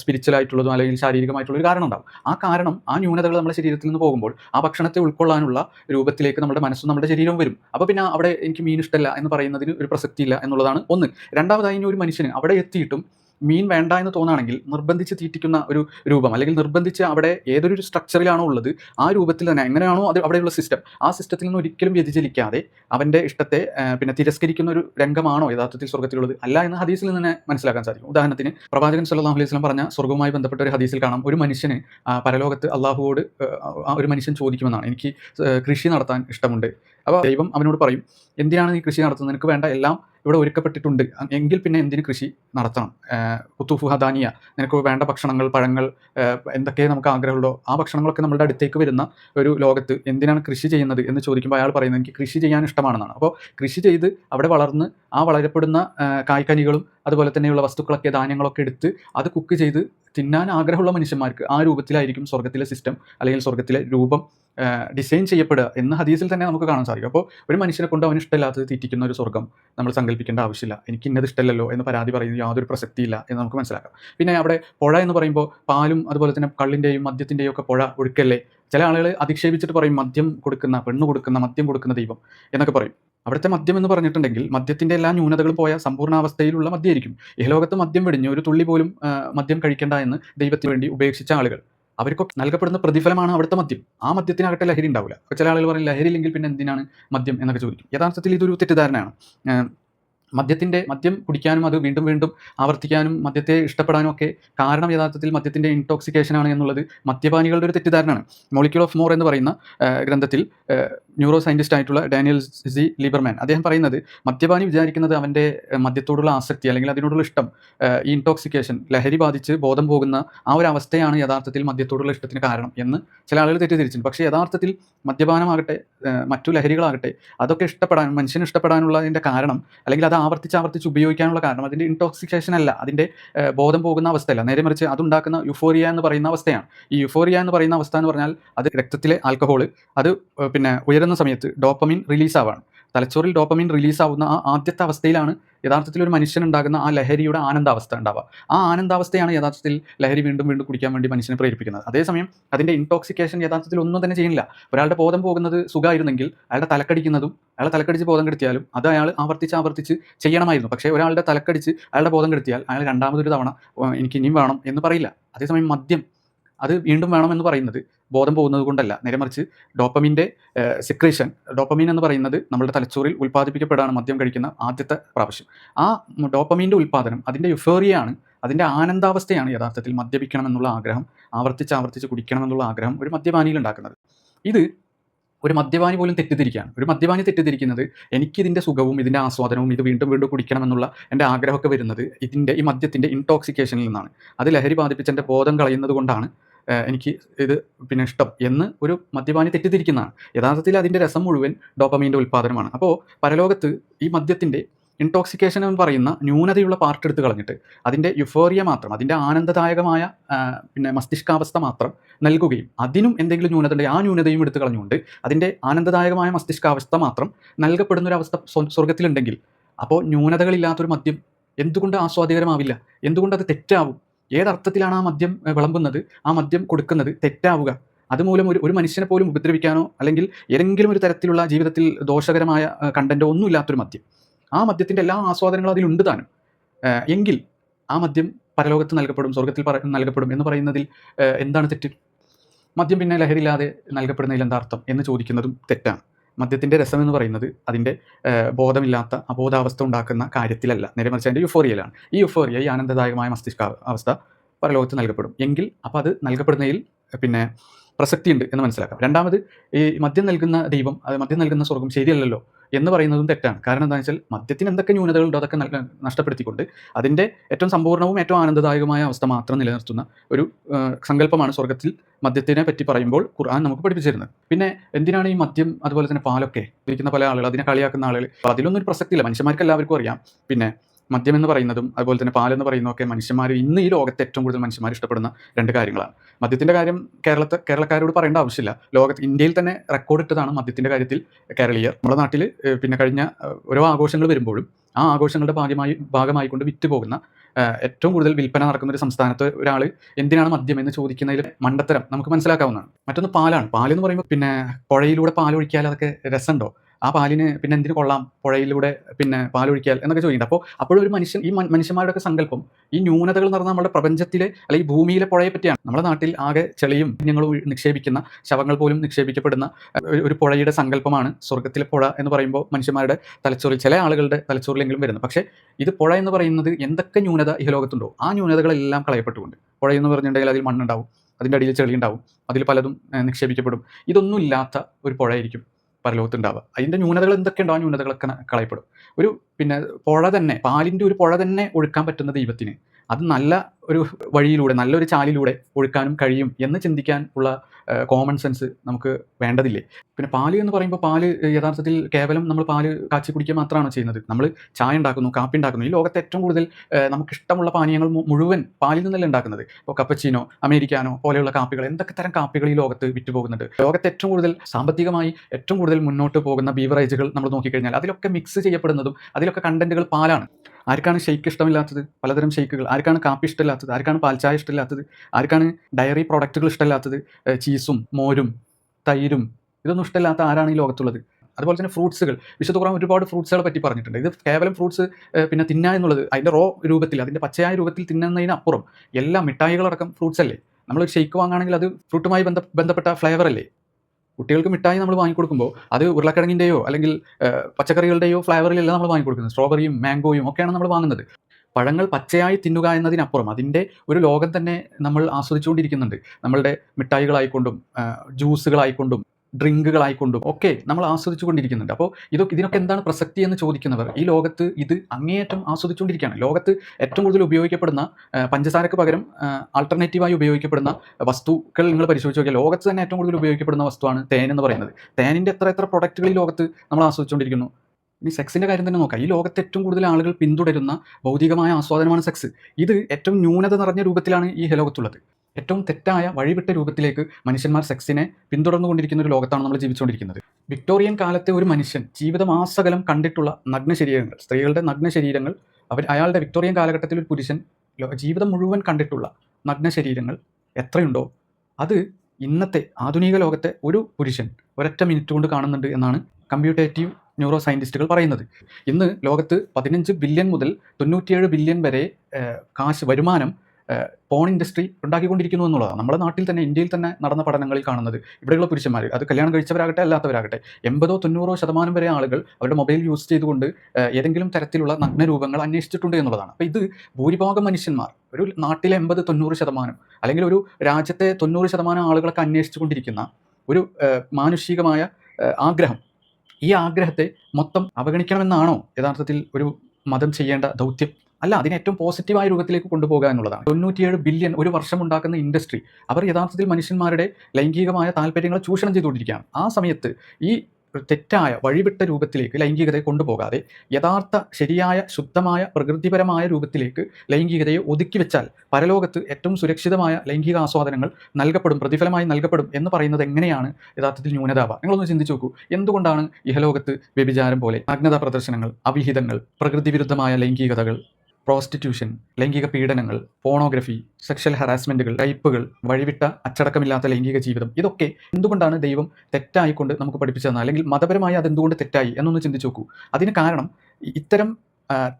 സ്പിരിച്വൽ ആയിട്ടുള്ളതും അല്ലെങ്കിൽ ശാരീരികമായിട്ടുള്ള ഒരു കാരണം ഉണ്ടാവും. ആ കാരണം ആ ന്യൂനതകൾ നമ്മുടെ ശരീരത്തിൽ നിന്ന് പോകുമ്പോൾ ആ ഭക്ഷണത്തെ ഉൾക്കൊള്ളാനുള്ള രൂപത്തിലേക്ക് നമ്മുടെ മനസ്സും നമ്മുടെ ശരീരവും വരും. അപ്പോൾ പിന്നെ അവിടെ എനിക്ക് മീൻ ഇഷ്ടമല്ല എന്ന് പറയുന്നതിന് ഒരു പ്രസക്തിയില്ല എന്നുള്ളതാണ് ഒന്ന്. രണ്ടാമതായി ഒരു മനുഷ്യന് അവിടെ എത്തിയിട്ടും മീൻ വേണ്ട എന്ന് തോന്നുകയാണെങ്കിൽ നിർബന്ധിച്ച് തീറ്റിക്കുന്ന ഒരു രൂപം അല്ലെങ്കിൽ നിർബന്ധിച്ച് അവിടെ ഏതൊരു സ്ട്രക്ചറിലാണോ ഉള്ളത് ആ രൂപത്തിൽ തന്നെ എങ്ങനെയാണോ അത് അവിടെയുള്ള സിസ്റ്റം ആ സിസ്റ്റത്തിൽ നിന്ന് ഒരിക്കലും വ്യതിചലിക്കാതെ അവന്റെ ഇഷ്ടത്തെ പിന്നെ തിരസ്കരിക്കുന്ന ഒരു രംഗമാണോ യഥാർത്ഥത്തിൽ സ്വർഗത്തിലുള്ളത്? അല്ല എന്ന് ഹദീസിൽ നിന്ന് തന്നെ മനസ്സിലാക്കാൻ സാധിക്കും. ഉദാഹരണത്തിന് പ്രവാചകൻ സല്ലല്ലാഹു അലൈഹി സ്വലം പറഞ്ഞ സ്വർഗവുമായി ബന്ധപ്പെട്ട ഒരു ഹദീസിൽ കാണാം ഒരു മനുഷ്യന് പരലോകത്ത് അള്ളാഹുവോട് ഒരു മനുഷ്യൻ ചോദിക്കുമെന്നാണ്. എനിക്ക് കൃഷി നടത്താൻ ഇഷ്ടമുണ്ട്. അപ്പോൾ ദൈവം അവനോട് പറയും എന്തിനാണ് നീ കൃഷി നടത്തുന്നത്? നിനക്ക് വേണ്ട എല്ലാം ഇവിടെ ഒരുക്കപ്പെട്ടിട്ടുണ്ട്. എങ്കിൽ പിന്നെ എന്തിന് കൃഷി നടത്തണം? കുത്തുഫു ഹദാനിയ നിനക്ക് വേണ്ട ഭക്ഷണങ്ങൾ പഴങ്ങൾ എന്തൊക്കെ നമുക്ക് ആഗ്രഹമുള്ളോ ആ ഭക്ഷണങ്ങളൊക്കെ നമ്മുടെ അടുത്തേക്ക് വരുന്ന ഒരു ലോകത്ത് എന്തിനാണ് കൃഷി ചെയ്യുന്നത് എന്ന് ചോദിക്കുമ്പോൾ അയാൾ പറയുന്നത് എനിക്ക് കൃഷി ചെയ്യാൻ ഇഷ്ടമാണെന്നാണ്. അപ്പോൾ കൃഷി ചെയ്ത് അവിടെ വളർന്ന് ആ വളരപ്പെടുന്ന കായ്ക്കനികളും അതുപോലെ തന്നെയുള്ള വസ്തുക്കളൊക്കെ ധാന്യങ്ങളൊക്കെ എടുത്ത് അത് കുക്ക് ചെയ്ത് തിന്നാൻ ആഗ്രഹമുള്ള മനുഷ്യന്മാർക്ക് ആ രൂപത്തിലായിരിക്കും സ്വർഗത്തിലെ സിസ്റ്റം അല്ലെങ്കിൽ സ്വർഗത്തിലെ രൂപം ഡിസൈൻ ചെയ്യപ്പെടുക എന്ന് ഹദീസിൽ തന്നെ നമുക്ക് കാണാൻ സാധിക്കും. അപ്പോൾ ഒരു മനുഷ്യനെ കൊണ്ട് അവന് ഇഷ്ടമില്ലാത്തത് തീറ്റിക്കുന്ന ഒരു സ്വർഗം നമ്മൾ സങ്കല്പിക്കേണ്ട ആവശ്യമില്ല. എനിക്ക് ഇന്നത് ഇഷ്ടമല്ലല്ലോ എന്ന് പരാതി പറയുന്നത് യാതൊരു പ്രസക്തിയില്ല എന്ന് നമുക്ക് മനസ്സിലാക്കാം. പിന്നെ അവിടെ പുഴ എന്ന് പറയുമ്പോൾ പാലും അതുപോലെ തന്നെ കള്ളിന്റെയും മദ്യത്തിന്റെയും ഒക്കെ പുഴ ഒഴുക്കല്ലേ? ചില ആളുകൾ അധിക്ഷേപിച്ചിട്ട് പറയും മദ്യം കൊടുക്കുന്ന പെണ്ണ് കൊടുക്കുന്ന മദ്യം കൊടുക്കുന്ന ദൈവം എന്നൊക്കെ പറയും. അവിടുത്തെ മദ്യം എന്ന് പറഞ്ഞിട്ടുണ്ടെങ്കിൽ മദ്യത്തിന്റെ എല്ലാ ന്യൂനതകളും പോയ സമ്പൂർണാവസ്ഥയിലുള്ള മദ്യമായിരിക്കും. ഈ ലോകത്ത് മദ്യം വെടിഞ്ഞ് ഒരു തുള്ളി പോലും മദ്യം കഴിക്കേണ്ട എന്ന് ദൈവത്തിന് വേണ്ടി ഉപേക്ഷിച്ച ആളുകൾ. അവർക്കൊക്കെ നൽകപ്പെടുന്ന പ്രതിഫലമാണ് അവിടുത്തെ മദ്യം. ആ മദ്യത്തിനകട്ടെ ലഹരി ഉണ്ടാവില്ല. ചില ആളുകൾ പറയും ലഹരി ഇല്ലെങ്കിൽ പിന്നെ എന്തിനാണ് മദ്യം? എന്നൊക്കെ ചോദിക്കും. യഥാർത്ഥത്തിൽ ഇതൊരു തെറ്റിദ്ധാരണയാണ്. മദ്യത്തിന്റെ മദ്യം കുടിക്കാനും അത് വീണ്ടും വീണ്ടും ആവർത്തിക്കാനും മദ്യത്തെ ഇഷ്ടപ്പെടാനും ഒക്കെ കാരണം യഥാർത്ഥത്തിൽ മദ്യത്തിന്റെ ഇൻടോക്സിക്കേഷൻ ആണ് എന്നുള്ളത് മദ്യപാനികളുടെ ഒരു തെറ്റിദ്ധാരണയാണ്. മോളിക്യൂൾ ഓഫ് മോർ എന്ന് പറയുന്ന ഗ്രന്ഥത്തിൽ ന്യൂറോ സയന്റിസ്റ്റ് ആയിട്ടുള്ള ഡാനിയൽ സി ലിബർമാൻ അദ്ദേഹം പറയുന്നത് മദ്യപാനി വിചാരിക്കുന്നത് അവന്റെ മദ്യത്തോടുള്ള ആസക്തി അല്ലെങ്കിൽ അതിനോടുള്ള ഇഷ്ടം ഈ ഇൻടോക്സിക്കേഷൻ ലഹരി ബാധിച്ച് ബോധം പോകുന്ന ആ ഒരു അവസ്ഥയാണ് യഥാർത്ഥത്തിൽ മദ്യത്തോടുള്ള ഇഷ്ടത്തിന് കാരണം എന്ന് ചില ആളുകൾ തെറ്റിദ്ധരിച്ചിട്ടുണ്ട്. പക്ഷേ യഥാർത്ഥത്തിൽ മദ്യപാനമാകട്ടെ മറ്റു ലഹരികളാകട്ടെ അതൊക്കെ ഇഷ്ടപ്പെടാൻ മനുഷ്യന് ഇഷ്ടപ്പെടാനുള്ളതിന്റെ കാരണം അല്ലെങ്കിൽ അത് ആവർത്തിച്ച് ആവർത്തിച്ച് ഉപയോഗിക്കാനുള്ള കാരണം അതിന്റെ ഇൻടോക്സിക്കേഷൻ അല്ല. അതിന്റെ ബോധം പോകുന്ന അവസ്ഥയല്ല. നേരെ മറിച്ച് അതുണ്ടാക്കുന്ന യുഫോറിയ എന്ന് പറയുന്ന അവസ്ഥയാണ്. ഈ യുഫോറിയ എന്ന് പറയുന്ന അവസ്ഥ എന്ന് പറഞ്ഞാൽ അത് രക്തത്തിലെ ആൽക്കഹോൾ അത് പിന്നെ ഉയരുന്ന സമയത്ത് ഡോപ്പമിൻ റിലീസ് ആവാണ്. തലച്ചോറിൽ ഡോപ്പമിൻ റിലീസാവുന്ന ആ ആദ്യത്തെ അവസ്ഥയിലാണ് യഥാർത്ഥത്തിൽ ഒരു മനുഷ്യൻ ഉണ്ടാകുന്ന ആ ലഹരിയുടെ ആനന്ദാവസ്ഥ ഉണ്ടാവുക. ആ ആനന്ദാവസ്ഥയാണ് യഥാർത്ഥത്തിൽ ലഹരി വീണ്ടും വീണ്ടും കുടിക്കാൻ വേണ്ടി മനുഷ്യനെ പ്രേരിപ്പിക്കുന്നത്. അതേസമയം അതിന്റെ ഇൻടോക്സിക്കേഷൻ യഥാർത്ഥത്തിൽ ഒന്നും തന്നെ ചെയ്യുന്നില്ല. ഒരാളുടെ ബോധം പോകുന്നത് സുഖമായിരുന്നെങ്കിൽ അയാളുടെ തലക്കടിക്കുന്നതും അയാളെ തലക്കടിച്ച് ബോധം കെടുത്തിയാലും അത് അയാൾ ആവർത്തിച്ച് ആവർത്തിച്ച് ചെയ്യണമായിരുന്നു. പക്ഷേ ഒരാളുടെ തലക്കടിച്ച് അയാളുടെ ബോധം കെടുത്തിയാൽ അയാൾ രണ്ടാമതൊരു തവണ എനിക്ക് ഇനിയും വേണം എന്ന് പറയില്ല. അതേസമയം മദ്യം അത് വീണ്ടും വേണമെന്ന് പറയുന്നത് ബോധം പോകുന്നത് കൊണ്ടല്ല. നേരെ മറിച്ച് ഡോപ്പമിന്റെ സെക്രീഷൻ ഡോപ്പമീൻ എന്ന് പറയുന്നത് നമ്മുടെ തലച്ചോറിൽ ഉൽപ്പാദിപ്പിക്കപ്പെടാണ് മദ്യം കഴിക്കുന്ന ആദ്യത്തെ പ്രാവശ്യം. ആ ഡോപ്പമീന്റെ ഉൽപ്പാദനം അതിന്റെ യുഫേറിയാണ് അതിന്റെ ആനന്ദാവസ്ഥയാണ് യഥാർത്ഥത്തിൽ മദ്യപിക്കണം എന്നുള്ള ആഗ്രഹം ആവർത്തിച്ച് ആവർത്തിച്ച് കുടിക്കണം എന്നുള്ള ആഗ്രഹം ഒരു മദ്യപാനിയിൽ ഉണ്ടാക്കുന്നത്. ഇത് ഒരു മദ്യപാനി പോലും തെറ്റിദ്ധരിക്കുകയാണ്. ഒരു മദ്യപാനി തെറ്റിദ്ധരിക്കുന്നത് എനിക്കിതിന്റെ സുഖവും ഇതിന്റെ ആസ്വാദനവും ഇത് വീണ്ടും വീണ്ടും കുടിക്കണമെന്നുള്ള എന്റെ ആഗ്രഹമൊക്കെ വരുന്നത് ഇതിന്റെ ഈ മദ്യത്തിന്റെ ഇൻടോക്സിക്കേഷനിൽ നിന്നാണ്. അത് ലഹരി ബാധിപ്പിച്ച് എന്റെ ബോധം കളയുന്നത് കൊണ്ടാണ് എനിക്ക് ഇത് പിന്നെ ഇഷ്ടം എന്ന് ഒരു മദ്യപാനി തെറ്റിദ്ധരിക്കുന്നതാണ്. യഥാർത്ഥത്തിൽ അതിന്റെ രസം മുഴുവൻ ഡോപ്പമീന്റെ ഉൽപ്പാദനമാണ്. അപ്പോൾ പരലോകത്ത് ഈ മദ്യത്തിന്റെ ഇൻടോക്സിക്കേഷൻ എന്ന് പറയുന്ന ന്യൂനതയുള്ള പാർട്ട് എടുത്ത് കളഞ്ഞിട്ട് അതിന്റെ യുഫോറിയ മാത്രം അതിന്റെ ആനന്ദദായകമായ പിന്നെ മസ്തിഷ്കാവസ്ഥ മാത്രം നൽകുകയും അതിനും എന്തെങ്കിലും ന്യൂനത ഉണ്ടെങ്കിൽ ആ ന്യൂനതയും എടുത്ത് കളഞ്ഞുകൊണ്ട് അതിന്റെ ആനന്ദദായകമായ മസ്തിഷ്കാവസ്ഥ മാത്രം നൽകപ്പെടുന്ന ഒരു അവസ്ഥ സ്വ- സ്വർഗത്തിലുണ്ടെങ്കിൽ അപ്പോൾ ന്യൂനതകളില്ലാത്തൊരു മദ്യം എന്തുകൊണ്ട് ആസ്വാദികരമാവില്ല? എന്തുകൊണ്ട് അത് തെറ്റാവും? ഏതർത്ഥത്തിലാണ് ആ മദ്യം വിളമ്പുന്നത് ആ മദ്യം കൊടുക്കുന്നത് തെറ്റാവുക? അതുമൂലം ഒരു ഒരു മനുഷ്യനെ പോലും ഉപദ്രവിക്കാനോ അല്ലെങ്കിൽ ഏതെങ്കിലും ഒരു തരത്തിലുള്ള ജീവിതത്തിൽ ദോഷകരമായ കണ്ടന്റോ ഒന്നും ഇല്ലാത്തൊരു മദ്യം. ആ മദ്യത്തിന്റെ എല്ലാ ആസ്വാദനങ്ങളും അതിലുണ്ട് താനും. എങ്കിൽ ആ മദ്യം പരലോകത്ത് നൽകപ്പെടും സ്വർഗത്തിൽ നൽകപ്പെടും എന്ന് പറയുന്നതിൽ എന്താണ് തെറ്റ്? മദ്യം പിന്നെ ലഹരിയില്ലാതെ നൽകപ്പെടുന്നതിൽ എന്താ അർത്ഥം എന്ന് ചോദിക്കുന്നതും തെറ്റാണ്. മദ്യത്തിന്റെ രസം എന്ന് പറയുന്നത് അതിന്റെ ബോധമില്ലാത്ത അബോധാവസ്ഥ ഉണ്ടാക്കുന്ന കാര്യത്തിലല്ല. നേരെ മറിച്ച് അതിന്റെ യുഫോറിയയിലാണ്. ഈ യുഫോറിയ ഈ ആനന്ദദായകമായ മസ്തിഷ്ക അവസ്ഥ പരലോകത്ത് നൽകപ്പെടും. എങ്കിൽ അപ്പോൾ അത് നൽകപ്പെടുന്നതിൽ പിന്നെ പ്രസക്തിയുണ്ട് എന്ന് മനസ്സിലാക്കാം. രണ്ടാമത് ഈ മദ്യം നൽകുന്ന ദൈവം അത് മദ്യം നൽകുന്ന സ്വർഗം ശരിയല്ലല്ലോ എന്ന് പറയുന്നതും തെറ്റാണ്. കാരണം എന്താണെന്ന് വെച്ചാൽ മദ്യത്തിന് എന്തൊക്കെ ന്യൂനതകളുണ്ടോ അതൊക്കെ നഷ്ടപ്പെടുത്തിക്കൊണ്ട് അതിന്റെ ഏറ്റവും സമ്പൂർണവും ഏറ്റവും ആനന്ദദായകമായ അവസ്ഥ മാത്രം നിലനിർത്തുന്ന ഒരു സങ്കല്പമാണ് സ്വർഗത്തിൽ മദ്യത്തിനെ പറ്റി പറയുമ്പോൾ ഖുർആൻ നമുക്ക് പഠിപ്പിച്ചിരുന്നത്. പിന്നെ എന്തിനാണ് ഈ മദ്യം അതുപോലെ തന്നെ പാലൊക്കെ ഇരിക്കുന്ന പല ആളുകൾ അതിനെ കളിയാക്കുന്ന ആളുകൾ? അതിലൊന്നും ഒരു പ്രസക്തിയില്ല. മനുഷ്യന്മാർക്ക് എല്ലാവർക്കും അറിയാം. പിന്നെ മദ്യം എന്ന് പറയുന്നതും അതുപോലെ തന്നെ പാലെന്ന് പറയുന്നതൊക്കെ മനുഷ്യന്മാർ ഇന്ന് ഈ ലോകത്ത് ഏറ്റവും കൂടുതൽ മനുഷ്യന്മാർ ഇഷ്ടപ്പെടുന്ന രണ്ട് കാര്യങ്ങളാണ്. മദ്യത്തിന്റെ കാര്യം കേരളത്തെ കേരളക്കാരോട് പറയേണ്ട ആവശ്യമില്ല. ലോകത്ത് ഇന്ത്യയിൽ തന്നെ റെക്കോർഡ് ഇട്ടതാണ് മദ്യത്തിന്റെ കാര്യത്തിൽ കേരളീയർ. നമ്മുടെ നാട്ടിൽ പിന്നെ കഴിഞ്ഞ ഓരോ ആഘോഷങ്ങൾ വരുമ്പോഴും ആ ആഘോഷങ്ങളുടെ ഭാഗമായി ഭാഗമായിക്കൊണ്ട് വിറ്റ് പോകുന്ന ഏറ്റവും കൂടുതൽ വിൽപ്പന നടക്കുന്ന ഒരു സംസ്ഥാനത്ത് ഒരാൾ എന്തിനാണ് മദ്യം എന്ന് ചോദിക്കുന്നതിൽ മണ്ടത്തരം നമുക്ക് മനസ്സിലാക്കാവുന്നതാണ്. മറ്റൊന്ന് പാലാണ്. പാലെന്ന് പറയുമ്പോൾ പിന്നെ പുഴയിലൂടെ പാൽ ഒഴിക്കാൽ അതൊക്കെ രസമുണ്ടോ? ആ പാലിന് പിന്നെ എന്തിനു കൊള്ളാം? പുഴയിലൂടെ പിന്നെ പാലൊഴിക്കാൽ എന്നൊക്കെ ചോദിക്കുന്നത് അപ്പോൾ അപ്പോഴും ഒരു മനുഷ്യൻ ഈ മനുഷ്യന്മാരുടെയൊക്കെ സങ്കല്പം ഈ ന്യൂനതകൾ പറഞ്ഞാൽ നമ്മുടെ പ്രപഞ്ചത്തിലെ അല്ലെങ്കിൽ ഭൂമിയിലെ പുഴയെ പറ്റിയാണ്. നമ്മുടെ നാട്ടിൽ ആകെ ചെളിയും ഞങ്ങൾ നിക്ഷേപിക്കുന്ന ശവങ്ങൾ പോലും നിക്ഷേപിക്കപ്പെടുന്ന ഒരു പുഴയുടെ സങ്കല്പമാണ് സ്വർഗത്തിലെ പുഴ എന്ന് പറയുമ്പോൾ മനുഷ്യന്മാരുടെ തലച്ചോറിൽ ചില ആളുകളുടെ തലച്ചോറിലെങ്കിലും വരുന്നത്. പക്ഷേ ഇത് പുഴ എന്ന് പറയുന്നത് എന്തൊക്കെ ന്യൂനത ഈ ലോകത്തുണ്ടോ? ആ ന്യൂനതകളെല്ലാം കളയപ്പെട്ടുകൊണ്ട്. പുഴ എന്ന് പറഞ്ഞിട്ടുണ്ടെങ്കിൽ അതിൽ മണ്ണുണ്ടാവും അതിന്റെ അടിയിൽ ചെളി ഉണ്ടാവും അതിൽ പലതും നിക്ഷേപിക്കപ്പെടും. ഇതൊന്നുമില്ലാത്ത ഒരു പുഴയായിരിക്കും. പരലോകത്ത് ഉണ്ടാവുക അതിന്റെ ന്യൂനതകൾ എന്തൊക്കെയുണ്ടോ ആ ന്യൂനതകളൊക്കെ കളയപ്പെടും. ഒരു പിന്നെ പുഴ തന്നെ പാലിന്റെ ഒരു പുഴ തന്നെ ഒഴുക്കാൻ പറ്റുന്ന ദൈവത്തിന് അത് നല്ല ഒരു വഴിയിലൂടെ നല്ലൊരു ചാലിലൂടെ ഒഴുക്കാനും കഴിയും എന്ന് ചിന്തിക്കാൻ ഉള്ള കോമൺ സെൻസ് നമുക്ക് വേണ്ടതില്ലേ? പിന്നെ പാൽ എന്ന് പറയുമ്പോൾ പാൽ യഥാർത്ഥത്തിൽ കേവലം നമ്മൾ പാൽ കാച്ചി കുടിക്കുക മാത്രമാണ് ചെയ്യുന്നത്? നമ്മൾ ചായ ഉണ്ടാക്കുന്നു കാപ്പി ഉണ്ടാക്കുന്നു. ഈ ലോകത്തെ ഏറ്റവും കൂടുതൽ നമുക്ക് ഇഷ്ടമുള്ള പാനീയങ്ങൾ മുഴുവൻ പാലിൽ നിന്നല്ല ഉണ്ടാക്കുന്നത്. ഇപ്പോൾ കപ്പച്ചീനോ അമേരിക്കാനോ പോലെയുള്ള കാപ്പികൾ എന്തൊക്കെ തരം കാപ്പികൾ ഈ ലോകത്ത് വിറ്റുപോകുന്നുണ്ട്? ലോകത്തെ ഏറ്റവും കൂടുതൽ സാമ്പത്തികമായി ഏറ്റവും കൂടുതൽ മുന്നോട്ട് പോകുന്ന ബീവറേജുകൾ നമ്മൾ നോക്കിക്കഴിഞ്ഞാൽ അതിലൊക്കെ മിക്സ് ചെയ്യപ്പെടുന്നതും അതിലൊക്കെ കണ്ടന്റുകൾ പാലാണ്. ആർക്കാണ് ഷെയ്ക്ക് ഇഷ്ടമില്ലാത്തത്? പലതരം ഷെയ്ക്കുകൾ ആർക്കാണ് കാപ്പി ഇഷ്ടമില്ലാത്തത്? ആർക്കാണ് പാൽച്ചായ ഇഷ്ടമില്ലാത്തത്? ആർക്കാണ് ഡയറി പ്രോഡക്റ്റുകൾ ഇഷ്ടമില്ലാത്തത്? ചീസും മോരും തൈരും ഇതൊന്നും ഇഷ്ടമില്ലാത്ത ആരാണ് ഈ ലോകത്തുള്ളത്? അതുപോലെ തന്നെ ഫ്രൂട്ട്സുകൾ വിശുദ്ധ ഖുർആൻ ഒരുപാട് ഫ്രൂട്ട്സുകളെ പറ്റി പറഞ്ഞിട്ടുണ്ട്. ഇത് കേവലം ഫ്രൂട്ട്സ് പിന്നെ തിന്നുക എന്നുള്ളത് അതിന്റെ റോ രൂപത്തിൽ അതിന്റെ പച്ചയായ രൂപത്തിൽ തിന്നുന്നതിനപ്പുറം എല്ലാ മിഠായികളടക്കം ഫ്രൂട്ട്സ് അല്ലേ? നമ്മൾ ഷെയ്ക്ക് വാങ്ങുകയാണെങ്കിൽ അത് ഫ്രൂട്ടുമായി ബന്ധ ബന്ധപ്പെട്ട ഫ്ലേവർ അല്ലേ? കുട്ടികൾക്ക് മിഠായി നമ്മൾ വാങ്ങിക്കൊടുക്കുമ്പോൾ അത് ഉരുളക്കിഴങ്ങിന്റെയോ അല്ലെങ്കിൽ പച്ചക്കറികളുടെയോ ഫ്ലേവറിലല്ല നമ്മൾ വാങ്ങിക്കൊടുക്കുന്നത്. സ്ട്രോബെറിയും മാംഗോയും ഒക്കെയാണ് നമ്മൾ വാങ്ങുന്നത്. പഴങ്ങൾ പച്ചയായി തിന്നുക എന്നതിനപ്പുറം അതിന്റെ ഒരു ലോകം തന്നെ നമ്മൾ ആസ്വദിച്ചുകൊണ്ടിരിക്കുന്നുണ്ട്. നമ്മളുടെ മിഠായികളായിക്കൊണ്ടും ജ്യൂസുകളായിക്കൊണ്ടും. ഡ്രിങ്കുകളായിക്കൊണ്ടും ഒക്കെ നമ്മൾ ആസ്വദിച്ചുകൊണ്ടിരിക്കുന്നുണ്ട്. അപ്പോൾ ഇതൊക്കെ ഇതിനൊക്കെ എന്താണ് പ്രസക്തി എന്ന് ചോദിക്കുന്നവർ ഈ ലോകത്ത് ഇത് അങ്ങേയറ്റം ആസ്വദിച്ചുകൊണ്ടിരിക്കുകയാണ്. ലോകത്ത് ഏറ്റവും കൂടുതൽ ഉപയോഗിക്കപ്പെടുന്ന പഞ്ചസാരക്ക് പകരം ആൾട്ടർനേറ്റീവായി ഉപയോഗിക്കപ്പെടുന്ന വസ്തുക്കൾ നിങ്ങൾ പരിശോധിച്ച് നോക്കിയാൽ ലോകത്ത് തന്നെ ഏറ്റവും കൂടുതൽ ഉപയോഗിക്കപ്പെടുന്ന വസ്തുവാണ് തേൻ എന്ന് പറയുന്നത്. തേനിന്റെ എത്ര എത്ര പ്രൊഡക്റ്റുകൾ ഈ ലോകത്ത് നമ്മൾ ആസ്വദിച്ചുകൊണ്ടിരിക്കുന്നു. ഇനി സെക്സിന്റെ കാര്യം തന്നെ നോക്കാം. ഈ ലോകത്ത് ഏറ്റവും കൂടുതൽ ആളുകൾ പിന്തുടരുന്ന ഭൗതികമായ ആസ്വാദനമാണ് സെക്സ്. ഇത് ഏറ്റവും ന്യൂനത നിറഞ്ഞ രൂപത്തിലാണ് ഈ ലോകത്തുള്ളത്. ഏറ്റവും തെറ്റായ വഴിവിട്ട രൂപത്തിലേക്ക് മനുഷ്യന്മാർ സെക്സിനെ പിന്തുടർന്നുകൊണ്ടിരിക്കുന്ന ഒരു ലോകത്താണ് നമ്മൾ ജീവിച്ചുകൊണ്ടിരിക്കുന്നത്. വിക്ടോറിയൻ കാലത്തെ ഒരു മനുഷ്യൻ ജീവിതമാസകലം കണ്ടിട്ടുള്ള നഗ്ന ശരീരങ്ങൾ സ്ത്രീകളുടെ നഗ്ന ശരീരങ്ങൾ അവർ അയാളുടെ വിക്ടോറിയൻ കാലഘട്ടത്തിൽ ഒരു പുരുഷൻ ജീവിതം മുഴുവൻ കണ്ടിട്ടുള്ള നഗ്ന ശരീരങ്ങൾ എത്രയുണ്ടോ അത് ഇന്നത്തെ ആധുനിക ലോകത്തെ ഒരു പുരുഷൻ ഒരൊറ്റ മിനിറ്റ് കൊണ്ട് കാണുന്നുണ്ട് എന്നാണ് കമ്പ്യൂട്ടേറ്റീവ് ന്യൂറോ സയന്റിസ്റ്റുകൾ പറയുന്നത്. ഇന്ന് ലോകത്ത് പതിനഞ്ച് ബില്യൺ മുതൽ തൊണ്ണൂറ്റിയേഴ് ബില്യൺ വരെ കാശ് വരുമാനം പോൺ ഇൻഡസ്ട്രി ഉണ്ടാക്കിക്കൊണ്ടിരിക്കുന്നു എന്നുള്ളതാണ്. നമ്മുടെ നാട്ടിൽ തന്നെ ഇന്ത്യയിൽ തന്നെ നടന്ന പഠനങ്ങളിൽ കാണുന്നത് ഇവിടെയുള്ള പുരുഷന്മാർ അത് കല്യാണം കഴിച്ചവരാകട്ടെ അല്ലാത്തവരാകട്ടെ എൺപതോ തൊണ്ണൂറോ ശതമാനം വരെ ആളുകൾ അവരുടെ മൊബൈൽ യൂസ് ചെയ്തുകൊണ്ട് ഏതെങ്കിലും തരത്തിലുള്ള നഗ്നരൂപങ്ങൾ അന്വേഷിച്ചിട്ടുണ്ട് എന്നുള്ളതാണ്. അപ്പോൾ ഇത് ഭൂരിഭാഗം മനുഷ്യന്മാർ ഒരു നാട്ടിലെ എൺപത് തൊണ്ണൂറ് ശതമാനം അല്ലെങ്കിൽ ഒരു രാജ്യത്തെ തൊണ്ണൂറ് ശതമാനം ആളുകളൊക്കെ അന്വേഷിച്ചുകൊണ്ടിരിക്കുന്ന ഒരു മാനുഷികമായ ആഗ്രഹം. ഈ ആഗ്രഹത്തെ മൊത്തം അവഗണിക്കണമെന്നാണോ യഥാർത്ഥത്തിൽ ഒരു മതം ചെയ്യേണ്ട ദൗത്യം? അല്ല അതിനെ ഏറ്റവും പോസിറ്റീവായ രൂപത്തിലേക്ക് കൊണ്ടുപോകുക എന്നുള്ളതാണ്. തൊണ്ണൂറ്റിയേഴ് ബില്യൺ ഒരു വർഷം ഉണ്ടാക്കുന്ന ഇൻഡസ്ട്രി അവർ യഥാർത്ഥത്തിൽ മനുഷ്യന്മാരുടെ ലൈംഗികമായ താല്പര്യങ്ങളെ ചൂഷണം ചെയ്തുകൊണ്ടിരിക്കുകയാണ്. ആ സമയത്ത് ഈ തെറ്റായ വഴിവിട്ട രൂപത്തിലേക്ക് ലൈംഗികതയെ കൊണ്ടുപോകാതെ യഥാർത്ഥ ശരിയായ ശുദ്ധമായ പ്രകൃതിപരമായ രൂപത്തിലേക്ക് ലൈംഗികതയെ ഒതുക്കി വെച്ചാൽ പരലോകത്ത് ഏറ്റവും സുരക്ഷിതമായ ലൈംഗിക ആസ്വാദനങ്ങൾ നൽകപ്പെടും പ്രതിഫലമായി നൽകപ്പെടും എന്ന് പറയുന്നത് എങ്ങനെയാണ് യഥാർത്ഥത്തിൽ ന്യൂനതാവ? നിങ്ങളൊന്ന് ചിന്തിച്ചു നോക്കൂ. എന്തുകൊണ്ടാണ് ഇഹലോകത്ത് വ്യഭിചാരം പോലെ നഗ്നതാ പ്രദർശനങ്ങൾ അവിഹിതങ്ങൾ പ്രകൃതിവിരുദ്ധമായ ലൈംഗികതകൾ പ്രോസ്റ്റിറ്റ്യൂഷൻ ലൈംഗിക പീഡനങ്ങൾ പോണോഗ്രഫി സെക്ഷൽ ഹറാസ്മെന്റുകൾ ടൈപ്പുകൾ വഴിവിട്ട അച്ചടക്കമില്ലാത്ത ലൈംഗിക ജീവിതം ഇതൊക്കെ എന്തുകൊണ്ടാണ് ദൈവം തെറ്റായിക്കൊണ്ട് നമുക്ക് പഠിപ്പിച്ചു തന്നത് അല്ലെങ്കിൽ മതപരമായി അതെന്തുകൊണ്ട് തെറ്റായി? എന്നൊന്ന് ചിന്തിച്ചു നോക്കൂ. അതിന് കാരണം ഇത്തരം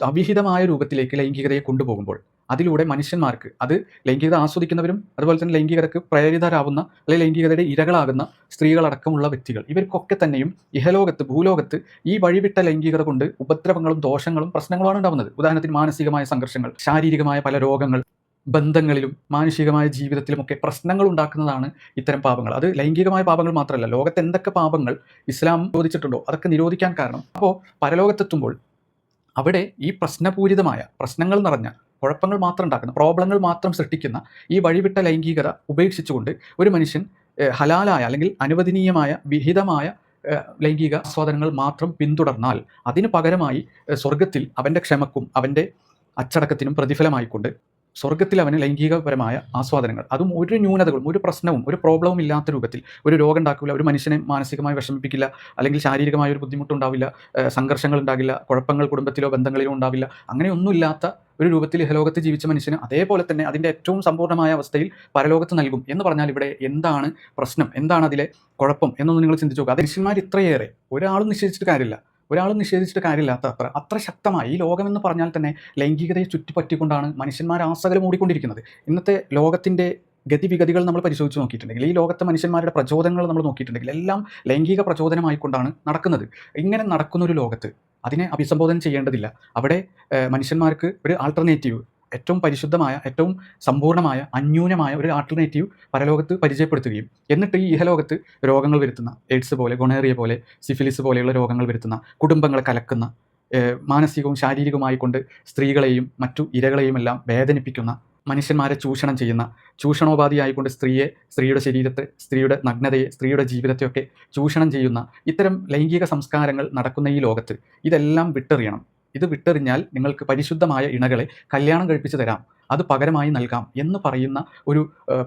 അവിഹിതമായ രൂപത്തിലേക്ക് ലൈംഗികതയെ കൊണ്ടുപോകുമ്പോൾ അതിലൂടെ മനുഷ്യന്മാർക്ക് അത് ലൈംഗികത ആസ്വദിക്കുന്നവരും അതുപോലെ തന്നെ ലൈംഗികതയ്ക്ക് പ്രേരിതരാകുന്ന അല്ലെങ്കിൽ ലൈംഗികതയുടെ ഇരകളാകുന്ന സ്ത്രീകളടക്കമുള്ള വ്യക്തികൾ. ഇവർക്കൊക്കെ തന്നെയും ഇഹലോകത്ത് ഭൂലോകത്ത് ഈ വഴിവിട്ട ലൈംഗികത കൊണ്ട് ഉപദ്രവങ്ങളും ദോഷങ്ങളും പ്രശ്നങ്ങളുമാണ് ഉണ്ടാകുന്നത് ഉദാഹരണത്തിന് മാനസികമായ സംഘർഷങ്ങൾ ശാരീരികമായ പല രോഗങ്ങൾ ബന്ധങ്ങളിലും മാനുഷികമായ ജീവിതത്തിലുമൊക്കെ പ്രശ്നങ്ങൾ ഉണ്ടാക്കുന്നതാണ് ഇത്തരം പാപങ്ങൾ. അത് ലൈംഗികമായ പാപങ്ങൾ മാത്രമല്ല ലോകത്ത് എന്തൊക്കെ പാപങ്ങൾ ഇസ്ലാം നിരോധിച്ചിട്ടുണ്ടോ അതൊക്കെ നിരോധിക്കാൻ കാരണം. അപ്പോൾ പരലോകത്തെത്തുമ്പോൾ അവിടെ ഈ പ്രശ്നപൂരിതമായ പ്രശ്നങ്ങൾ നിറഞ്ഞ കുഴപ്പങ്ങൾ മാത്രം ഉണ്ടാക്കുന്ന പ്രോബ്ലങ്ങൾ മാത്രം സൃഷ്ടിക്കുന്ന ഈ വഴിവിട്ട ലൈംഗികത ഉപേക്ഷിച്ചുകൊണ്ട് ഒരു മനുഷ്യൻ ഹലാലായ അല്ലെങ്കിൽ അനുവദനീയമായ വിഹിതമായ ലൈംഗിക ആസ്വാദനങ്ങൾ മാത്രം പിന്തുടർന്നാൽ അതിനു പകരമായി സ്വർഗത്തിൽ അവന്റെ ക്ഷമക്കും അവന്റെ അച്ചടക്കത്തിനും പ്രതിഫലമായിക്കൊണ്ട് സ്വർഗത്തിൽ അവന് ലൈംഗികപരമായ ആസ്വാദനങ്ങൾ അതും ഒരു ന്യൂനതകളും ഒരു പ്രശ്നവും ഒരു പ്രോബ്ലവും ഇല്ലാത്ത രൂപത്തിൽ ഒരു രോഗം ഉണ്ടാക്കില്ല ഒരു മനുഷ്യനെ മാനസികമായി വിഷമിപ്പിക്കില്ല അല്ലെങ്കിൽ ശാരീരികമായ ഒരു ബുദ്ധിമുട്ടുണ്ടാവില്ല സംഘർഷങ്ങൾ ഉണ്ടാകില്ല കുഴപ്പങ്ങൾ കുടുംബത്തിലോ ബന്ധങ്ങളിലോ ഉണ്ടാവില്ല അങ്ങനെയൊന്നുമില്ലാത്ത ഒരു രൂപത്തിൽ ഇഹലോകത്ത് ജീവിച്ച മനുഷ്യന് അതേപോലെ തന്നെ അതിന്റെ ഏറ്റവും സമ്പൂർണമായ അവസ്ഥയിൽ പരലോകത്ത് നൽകും എന്ന് പറഞ്ഞാൽ ഇവിടെ എന്താണ് പ്രശ്നം? എന്താണ് അതിലെ കുഴപ്പം? എന്നൊന്ന് നിങ്ങൾ ചിന്തിച്ചു നോക്കുക അത് മനുഷ്യന്മാർ ഇത്രയേറെ. ഒരാളും നിഷേധിച്ചിട്ട് കാര്യമില്ല. ഒരാളും നിഷേധിച്ചിട്ട് കാര്യമില്ലാത്ത അത്ര അത്ര ശക്തമായി ഈ ലോകമെന്ന് പറഞ്ഞാൽ തന്നെ ലൈംഗികതയെ ചുറ്റിപ്പറ്റിക്കൊണ്ടാണ് മനുഷ്യന്മാർ ആസകലം ഓടിക്കൊണ്ടിരിക്കുന്നത്. ഇന്നത്തെ ലോകത്തിന്റെ ഗതിവിഗതികൾ നമ്മൾ പരിശോധിച്ച് നോക്കിയിട്ടുണ്ടെങ്കിൽ ഈ ലോകത്തെ മനുഷ്യന്മാരുടെ പ്രചോദനങ്ങൾ നമ്മൾ നോക്കിയിട്ടുണ്ടെങ്കിൽ എല്ലാം ലൈംഗിക പ്രചോദനമായിക്കൊണ്ടാണ് നടക്കുന്നത്. ഇങ്ങനെ നടക്കുന്ന ഒരു ലോകത്ത് അതിനെ അഭിസംബോധന ചെയ്യേണ്ടതില്ല. അവിടെ മനുഷ്യന്മാർക്ക് ഒരു ആൾട്ടർനേറ്റീവ് ഏറ്റവും പരിശുദ്ധമായ ഏറ്റവും സമ്പൂർണമായ അന്യൂനമായ ഒരു ആൾട്ടർനേറ്റീവ് പരലോകത്ത് പരിചയപ്പെടുത്തുകയും എന്നിട്ട് ഈ ഇഹലോകത്ത് രോഗങ്ങൾ വരുത്തുന്ന എയ്ഡ്സ് പോലെ ഗുണേറിയ പോലെ സിഫിലിസ് പോലെയുള്ള രോഗങ്ങൾ വരുത്തുന്ന കുടുംബങ്ങളെ കലക്കുന്ന മാനസികവും ശാരീരികവുമായി കൊണ്ട് സ്ത്രീകളെയും മറ്റു ഇരകളെയും എല്ലാം വേദനിപ്പിക്കുന്ന മനുഷ്യന്മാരെ ചൂഷണം ചെയ്യുന്ന ചൂഷണോപാധിയായിക്കൊണ്ട് സ്ത്രീയെ സ്ത്രീയുടെ ശരീരത്തെ സ്ത്രീയുടെ നഗ്നതയെ സ്ത്രീയുടെ ജീവിതത്തെയൊക്കെ ചൂഷണം ചെയ്യുന്ന ഇത്തരം ലൈംഗിക സംസ്കാരങ്ങൾ നടക്കുന്ന ഈ ലോകത്ത് ഇതെല്ലാം വിട്ടെറിയണം. ഇത് വിട്ടെറിഞ്ഞാൽ നിങ്ങൾക്ക് പരിശുദ്ധമായ ഇണകളെ കല്യാണം കഴിപ്പിച്ചു തരാം. അത് പകരമായി നൽകാം എന്ന് പറയുന്ന ഒരു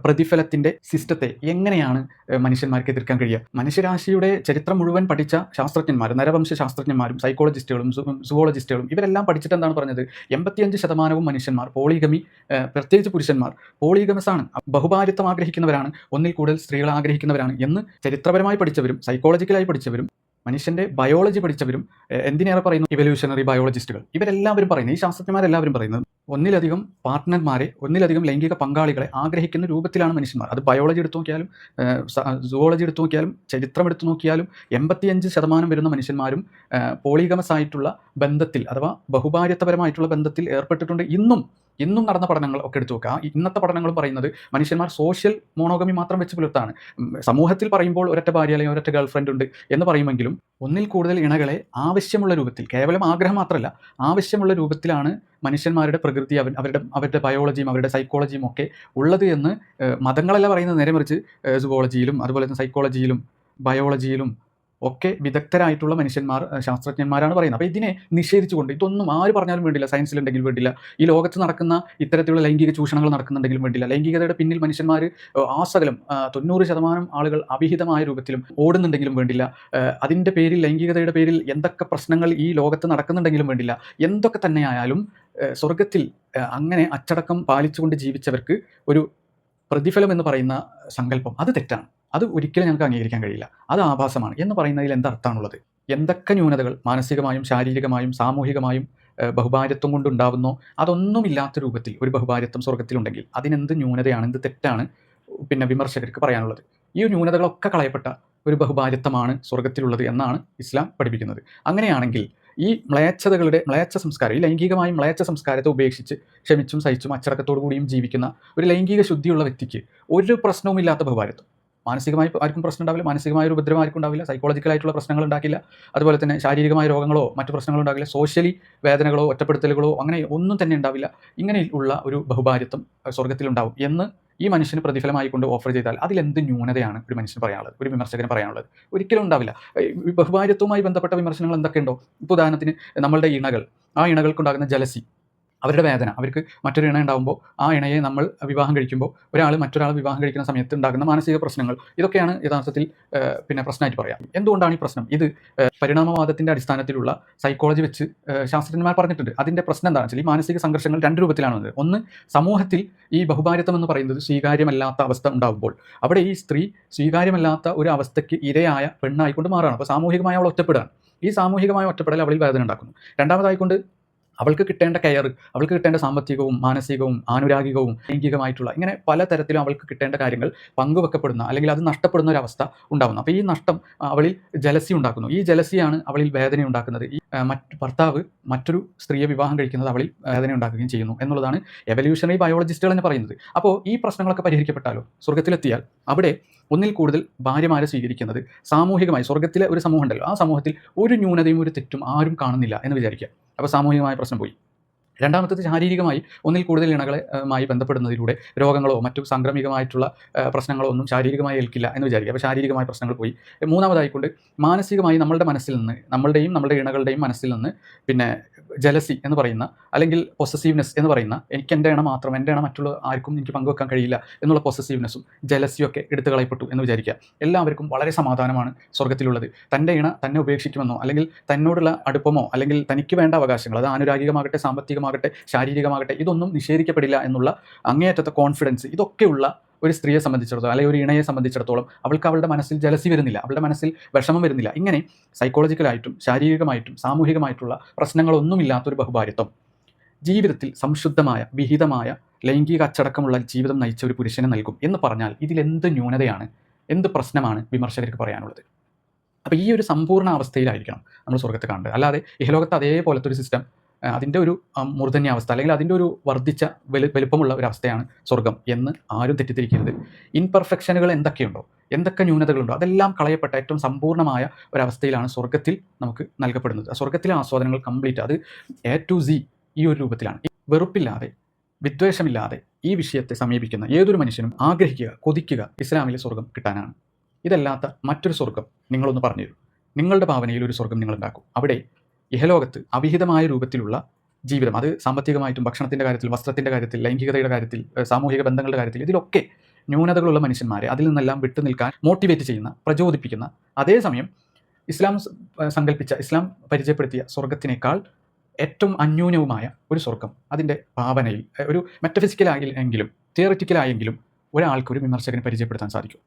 പ്രതിഫലത്തിന്റെ സിസ്റ്റത്തെ എങ്ങനെയാണ് മനുഷ്യന്മാർക്ക് എതിർക്കാൻ കഴിയുക? മനുഷ്യരാശിയുടെ ചരിത്രം മുഴുവൻ പഠിച്ച ശാസ്ത്രജ്ഞന്മാർ നരവംശ ശാസ്ത്രജ്ഞന്മാരും സൈക്കോളജിസ്റ്റുകളും സുവോളജിസ്റ്റുകളും ഇവരെല്ലാം പഠിച്ചിട്ട് എന്താണ് പറഞ്ഞത്? എൺപത്തിയഞ്ച് ശതമാനവും മനുഷ്യന്മാർ പോളിഗമി പ്രത്യേകിച്ച് പുരുഷന്മാർ പോളിഗമസ് ആണ്. ബഹുഭാരിത്വം ആഗ്രഹിക്കുന്നവരാണ് ഒന്നിൽ കൂടുതൽ സ്ത്രീകൾ ആഗ്രഹിക്കുന്നവരാണ് എന്ന് ചരിത്രപരമായി പഠിച്ചവരും സൈക്കോളജിക്കലായി പഠിച്ചവരും മനുഷ്യന്റെ ബയോളജി പഠിച്ചവരും എന്തിനേറെ പറയുന്നു? ഇവല്യൂഷണറി ബയോളജിസ്റ്റുകൾ ഇവരെല്ലാവരും പറയുന്നത് ഈ ശാസ്ത്രജ്ഞന്മാരെല്ലാവരും പറയുന്നത് ഒന്നിലധികം പാർട്ട്ണർമാരെ ഒന്നിലധികം ലൈംഗിക പങ്കാളികളെ ആഗ്രഹിക്കുന്ന രൂപത്തിലാണ് മനുഷ്യന്മാർ. അത് ബയോളജി എടുത്തു നോക്കിയാലും സുവോളജി എടുത്തു നോക്കിയാലും ചരിത്രം എടുത്തു നോക്കിയാലും എൺപത്തിയഞ്ച് ശതമാനം വരുന്ന മനുഷ്യന്മാരും പോളിഗമസ് ആയിട്ടുള്ള ബന്ധത്തിൽ അഥവാ ബഹുഭാര്യത്വപരമായിട്ടുള്ള ബന്ധത്തിൽ ഏർപ്പെട്ടിട്ടുണ്ട്. ഇന്നും ഇന്നും നടന്ന പഠനങ്ങൾ ഒക്കെ എടുത്തു നോക്കുക ഇന്നത്തെ പഠനങ്ങൾ പറയുന്നത് മനുഷ്യന്മാർ സോഷ്യൽ മോണോഗമി മാത്രം വെച്ച് പുലർത്താണ്. സമൂഹത്തിൽ പറയുമ്പോൾ ഒരൊറ്റ ഭാര്യ അല്ലെങ്കിൽ ഒരൊറ്റ ഗേൾ ഫ്രണ്ട് ഉണ്ട് എന്ന് പറയുമെങ്കിലും ഒന്നിൽ കൂടുതൽ ഇണകളെ ആവശ്യമുള്ള രൂപത്തിൽ കേവലം ആഗ്രഹം മാത്രമല്ല ആവശ്യമുള്ള രൂപത്തിലാണ് മനുഷ്യന്മാരുടെ പ്രകൃതി അവൻ അവരുടെ അവരുടെ ബയോളജിയും അവരുടെ സൈക്കോളജിയും ഒക്കെ ഉള്ളത് എന്ന് മതങ്ങളല്ല പറയുന്നത് നേരെ മറിച്ച് സുവോളജിയിലും അതുപോലെ തന്നെ സൈക്കോളജിയിലും ബയോളജിയിലും ഒക്കെ വിദഗ്ധരായിട്ടുള്ള മനുഷ്യന്മാർ ശാസ്ത്രജ്ഞന്മാരാണ് പറയുന്നത്. അപ്പോൾ ഇതിനെ നിഷേധിച്ചുകൊണ്ട് ഇതൊന്നും ആര് പറഞ്ഞാലും വേണ്ടില്ല സയൻസിലുണ്ടെങ്കിൽ വേണ്ടില്ല ഈ ലോകത്ത് നടക്കുന്ന ഇത്തരത്തിലുള്ള ലൈംഗിക ചൂഷണങ്ങൾ നടക്കുന്നുണ്ടെങ്കിലും വേണ്ടില്ല ലൈംഗികതയുടെ പിന്നിൽ മനുഷ്യന്മാർ ആസകലം തൊണ്ണൂറ് ശതമാനം ആളുകൾ അവിഹിതമായ രൂപത്തിലും ഓടുന്നുണ്ടെങ്കിലും വേണ്ടില്ല അതിന്റെ പേരിൽ ലൈംഗികതയുടെ പേരിൽ എന്തൊക്കെ പ്രശ്നങ്ങൾ ഈ ലോകത്ത് നടക്കുന്നുണ്ടെങ്കിലും വേണ്ടില്ല എന്തൊക്കെ തന്നെയായാലും സ്വർഗത്തിൽ അങ്ങനെ അച്ചടക്കം പാലിച്ചുകൊണ്ട് ജീവിച്ചവർക്ക് ഒരു പ്രതിഫലം എന്ന് പറയുന്ന സങ്കല്പം. അത് തെറ്റാണ്. അത് ഒരിക്കലും ഞങ്ങൾക്ക് അംഗീകരിക്കാൻ കഴിയില്ല. അത് ആഭാസമാണ്. എന്ന് പറയുന്നതിൽ എന്തർത്ഥമാണുള്ളത് എന്തൊക്കെ ന്യൂനതകൾ മാനസികമായും ശാരീരികമായും സാമൂഹികമായും ബഹുഭാര്യത്വം കൊണ്ടുണ്ടാവുന്നോ? അതൊന്നുമില്ലാത്ത രൂപത്തിൽ ഒരു ബഹുഭാര്യത്വം സ്വർഗത്തിലുണ്ടെങ്കിൽ അതിനെന്ത് ന്യൂനതയാണ് എന്ത് തെറ്റാണ് പിന്നെ വിമർശകർക്ക് പറയാനുള്ളത്? ഈ ന്യൂനതകളൊക്കെ കളയപ്പെട്ട ഒരു ബഹുഭാര്യത്വമാണ് സ്വർഗത്തിലുള്ളത് എന്നാണ് ഇസ്ലാം പഠിപ്പിക്കുന്നത്. അങ്ങനെയാണെങ്കിൽ ഈ മ്ലേച്ഛതകളുടെ മ്ലേച്ഛ സംസ്കാരം ഈ ലൈംഗികമായ മ്ലേച്ഛ സംസ്കാരത്തെ ഉപേക്ഷിച്ച് ക്ഷമിച്ചും സഹിച്ചും അച്ചടക്കത്തോടു കൂടിയും ജീവിക്കുന്ന ഒരു ലൈംഗിക ശുദ്ധിയുള്ള വ്യക്തിക്ക് ഒരു പ്രശ്നവുമില്ലാത്ത ബഹുഭാര്യത്വം. മാനസികമായി ആർക്കും പ്രശ്നം ഉണ്ടാവില്ല മാനസികമായ ഒരു ഉപദ്രവം ആർക്കും ഉണ്ടാവില്ല സൈക്കോളജിക്കലായിട്ടുള്ള പ്രശ്നങ്ങൾ ഉണ്ടാക്കില്ല. അതുപോലെ തന്നെ ശാരീരികമായ രോഗങ്ങളോ മറ്റു പ്രശ്നങ്ങളോ ഉണ്ടാകില്ല സോഷ്യലി വേദനകളോ ഒറ്റപ്പെടുത്തലുകളോ അങ്ങനെ ഒന്നും തന്നെ ഉണ്ടാവില്ല. ഇങ്ങനെയുള്ള ഒരു ബഹുഭാര്യത്വം സ്വർഗത്തിലുണ്ടാവും എന്ന് ഈ മനുഷ്യന് പ്രതിഫലമായി കൊണ്ട് ഓഫർ ചെയ്താൽ അതിലെന്ത് ന്യൂനതയാണ് ഒരു മനുഷ്യന് പറയാനുള്ളത് ഒരു വിമർശകന് പറയാനുള്ളത്? ഒരിക്കലും ഉണ്ടാവില്ല. ബഹുഭാര്യത്വവുമായി ബന്ധപ്പെട്ട വിമർശനങ്ങൾ എന്തൊക്കെയുണ്ടോ? ഇപ്പോൾ ഉദാഹരണത്തിന് നമ്മളുടെ ഇണകൾ ആ ഇണകൾക്കുണ്ടാകുന്ന ജലസി. അവരുടെ വേദന. അവർക്ക് മറ്റൊരു ഇണ ഉണ്ടാകുമ്പോൾ ആ ഇണയെ നമ്മൾ വിവാഹം കഴിക്കുമ്പോൾ ഒരാൾ മറ്റൊരാൾ വിവാഹം കഴിക്കുന്ന സമയത്ത് ഉണ്ടാകുന്ന മാനസിക പ്രശ്നങ്ങൾ ഇതൊക്കെയാണ് യഥാർത്ഥത്തിൽ പിന്നെ പ്രശ്നമായിട്ട് പറയാം. എന്തുകൊണ്ടാണ് ഈ പ്രശ്നം? ഇത് പരിണാമവാദത്തിന്റെ അടിസ്ഥാനത്തിലുള്ള സൈക്കോളജി വെച്ച് ശാസ്ത്രജ്ഞന്മാർ പറഞ്ഞിട്ടുണ്ട്. അതിന്റെ പ്രശ്നം എന്താണെന്ന് വെച്ചാൽ ഈ മാനസിക സംഘർഷങ്ങൾ രണ്ട് രൂപത്തിലാണ് വന്നത് ഒന്ന് സമൂഹത്തിൽ ഈ ബഹുഭാര്യത്വം എന്ന് പറയുന്നത് സ്വീകാര്യമല്ലാത്ത അവസ്ഥ ഉണ്ടാകുമ്പോൾ അവിടെ ഈ സ്ത്രീ സ്വീകാര്യമല്ലാത്ത ഒരു അവസ്ഥയ്ക്ക് ഇരയായ പെണ്ണായിക്കൊണ്ട് മാറുകയാണ്. അപ്പോൾ സാമൂഹികമായി അവൾ ഒറ്റപ്പെടുകയാണ്. ഈ സാമൂഹികമായ ഒറ്റപ്പെടൽ അവളിൽ വേദന ഉണ്ടാക്കുന്നു. രണ്ടാമതായിക്കൊണ്ട് അവൾക്ക് കിട്ടേണ്ട കെയർ അവൾക്ക് കിട്ടേണ്ട സാമ്പത്തികവും മാനസികവും ആനുരാഗികവും ലൈംഗികമായിട്ടുള്ള ഇങ്ങനെ പലതരത്തിലും അവൾക്ക് കിട്ടേണ്ട കാര്യങ്ങൾ പങ്കുവെക്കപ്പെടുന്ന അല്ലെങ്കിൽ അത് നഷ്ടപ്പെടുന്ന ഒരു അവസ്ഥ ഉണ്ടാകുന്നു അപ്പോൾ ഈ നഷ്ടം അവളിൽ ജലസി ഉണ്ടാക്കുന്നു. ഈ ജലസിയാണ് അവളിൽ വേദന ഉണ്ടാക്കുന്നത്. ഈ മറ്റ് ഭർത്താവ് മറ്റൊരു സ്ത്രീയെ വിവാഹം കഴിക്കുന്നത് അവളിൽ വേദന ഉണ്ടാക്കുകയും ചെയ്യുന്നു എന്നുള്ളതാണ് എവല്യൂഷണറി ബയോളജിസ്റ്റുകൾ എന്ന് പറയുന്നത്. അപ്പോൾ ഈ പ്രശ്നങ്ങളൊക്കെ പരിഹരിക്കപ്പെട്ടാലോ? സ്വർഗത്തിലെത്തിയാൽ അവിടെ ഒന്നിൽ കൂടുതൽ ഭാര്യമാരെ സ്വീകരിക്കുന്നത് സാമൂഹികമായി സ്വർഗത്തിലെ ഒരു സമൂഹം ഉണ്ടല്ലോ ആ സമൂഹത്തിൽ ഒരു ന്യൂനതയും ഒരു തെറ്റും ആരും കാണുന്നില്ല എന്ന് വിചാരിക്കുക. അപ്പോൾ സാമൂഹികമായ പ്രശ്നം പോയി. രണ്ടാമത്തത് ശാരീരികമായി ഒന്നിൽ കൂടുതൽ ഇണകളെ ഏഹ്, മായി ബന്ധപ്പെടുന്നതിലൂടെ രോഗങ്ങളോ മറ്റു സാംക്രമികമായിട്ടുള്ള പ്രശ്നങ്ങളോ ഒന്നും ശാരീരികമായി ഏൽക്കില്ല എന്ന് വിചാരിക്കുക. അപ്പോൾ ശാരീരികമായ പ്രശ്നങ്ങൾ പോയി. മൂന്നാമതായിക്കൊണ്ട് മാനസികമായി നമ്മളുടെ മനസ്സിൽ നിന്ന് നമ്മളുടെയും നമ്മുടെ ഇണകളുടെയും മനസ്സിൽ നിന്ന് പിന്നെ ജലസി എന്ന് പറയുന്ന അല്ലെങ്കിൽ പൊസസീവ്നെസ് എന്ന് പറയുന്ന എനിക്ക് എന്റെ ഇണ മാത്രം എന്റെ ഇണ മറ്റുള്ള ആർക്കും എനിക്ക് പങ്കുവെക്കാൻ കഴിയില്ല എന്നുള്ള പൊസസീവ്നെസ്സും ജലസിയും ഒക്കെ എടുത്തു കളയപ്പെട്ടു എന്ന് വിചാരിക്കുക. എല്ലാവർക്കും വളരെ സമാധാനമാണ് സ്വർഗത്തിലുള്ളത് തന്റെ ഇണ തന്നെ ഉപേക്ഷിക്കുമെന്നോ അല്ലെങ്കിൽ തന്നോടുള്ള അടുപ്പമോ അല്ലെങ്കിൽ തനിക്ക് വേണ്ട അവകാശങ്ങൾ അത് ആനുരാഗികമാകട്ടെ സാമ്പത്തികമാകട്ടെ ശാരീരികമാകട്ടെ ഇതൊന്നും നിഷേധിക്കപ്പെടില്ല എന്നുള്ള അങ്ങേയറ്റത്തെ കോൺഫിഡൻസ് ഇതൊക്കെയുള്ള ഒരു സ്ത്രീയെ സംബന്ധിച്ചിടത്തോളം അല്ലെങ്കിൽ ഒരു ഇണയെ സംബന്ധിച്ചിടത്തോളം അവൾക്ക് അവളുടെ മനസ്സിൽ ജലസി വരുന്നില്ല അവളുടെ മനസ്സിൽ വിഷമം വരുന്നില്ല. ഇങ്ങനെ സൈക്കോളജിക്കലായിട്ടും ശാരീരികമായിട്ടും സാമൂഹികമായിട്ടുള്ള പ്രശ്നങ്ങളൊന്നുമില്ലാത്തൊരു ബഹുഭാര്യത്വം. ജീവിതത്തിൽ സംശുദ്ധമായ വിഹിതമായ ലൈംഗിക അച്ചടക്കമുള്ള ജീവിതം നയിച്ച ഒരു പുരുഷനെ നൽകും എന്ന് പറഞ്ഞാൽ ഇതിലെന്ത് ന്യൂനതയാണ് എന്ത് പ്രശ്നമാണ് വിമർശകർക്ക് പറയാനുള്ളത്? അപ്പോൾ ഈ ഒരു സമ്പൂർണ അവസ്ഥയിലായിരിക്കണം നമ്മൾ സ്വർഗത്ത് കാണേണ്ടത്. അല്ലാതെ ഇഹലോകത്ത് അതേപോലത്തെ ഒരു സിസ്റ്റം അതിന്റെ ഒരു മൂർധന്യാവസ്ഥ അല്ലെങ്കിൽ അതിന്റെ ഒരു വർദ്ധിച്ച വലു വലുപ്പമുള്ള ഒരു അവസ്ഥയാണ് സ്വർഗം എന്ന് ആരും തെറ്റിദ്ധരിക്കരുത്. ഇൻപെർഫെക്ഷനുകൾ എന്തൊക്കെയുണ്ടോ? എന്തൊക്കെ ന്യൂനതകളുണ്ടോ? അതെല്ലാം കളയപ്പെട്ട ഏറ്റവും സമ്പൂർണമായ ഒരവസ്ഥയിലാണ് സ്വർഗത്തിൽ നമുക്ക് നൽകപ്പെടുന്നത്. സ്വർഗത്തിലെ ആസ്വാദനങ്ങൾ കംപ്ലീറ്റ് അത് എ ടു സി ഈ ഒരു രൂപത്തിലാണ്. വെറുപ്പില്ലാതെ വിദ്വേഷമില്ലാതെ ഈ വിഷയത്തെ സമീപിക്കുന്ന ഏതൊരു മനുഷ്യനും ആഗ്രഹിക്കുക കൊതിക്കുക ഇസ്ലാമിലെ സ്വർഗം കിട്ടാനാണ്. ഇതല്ലാത്ത മറ്റൊരു സ്വർഗം നിങ്ങളൊന്ന് പറഞ്ഞു നിങ്ങളുടെ ഭാവനയിൽ ഒരു സ്വർഗം നിങ്ങൾ ഉണ്ടാക്കും അവിടെ ഇഹലോകത്ത് അവിഹിതമായ രൂപത്തിലുള്ള ജീവിതം അത് സാമ്പത്തികമായിട്ടും ഭക്ഷണത്തിന്റെ കാര്യത്തിൽ വസ്ത്രത്തിന്റെ കാര്യത്തിൽ ലൈംഗികതയുടെ കാര്യത്തിൽ സാമൂഹിക ബന്ധങ്ങളുടെ കാര്യത്തിൽ ഇതിലൊക്കെ ന്യൂനതകളുള്ള മനുഷ്യന്മാരെ അതിൽ നിന്നെല്ലാം വിട്ടു നിൽക്കാൻ മോട്ടിവേറ്റ് ചെയ്യുന്ന പ്രചോദിപ്പിക്കുന്ന അതേസമയം ഇസ്ലാം സങ്കല്പിച്ച ഇസ്ലാം പരിചയപ്പെടുത്തിയ സ്വർഗത്തിനേക്കാൾ ഏറ്റവും അന്യൂനവുമായ ഒരു സ്വർഗം അതിന്റെ ഭാവനയിൽ ഒരു മെറ്റഫിസിക്കലായി എങ്കിലും തിയററ്റിക്കലായെങ്കിലും ഒരാൾക്ക് ഒരു വിമർശകന് പരിചയപ്പെടുത്താൻ സാധിക്കും.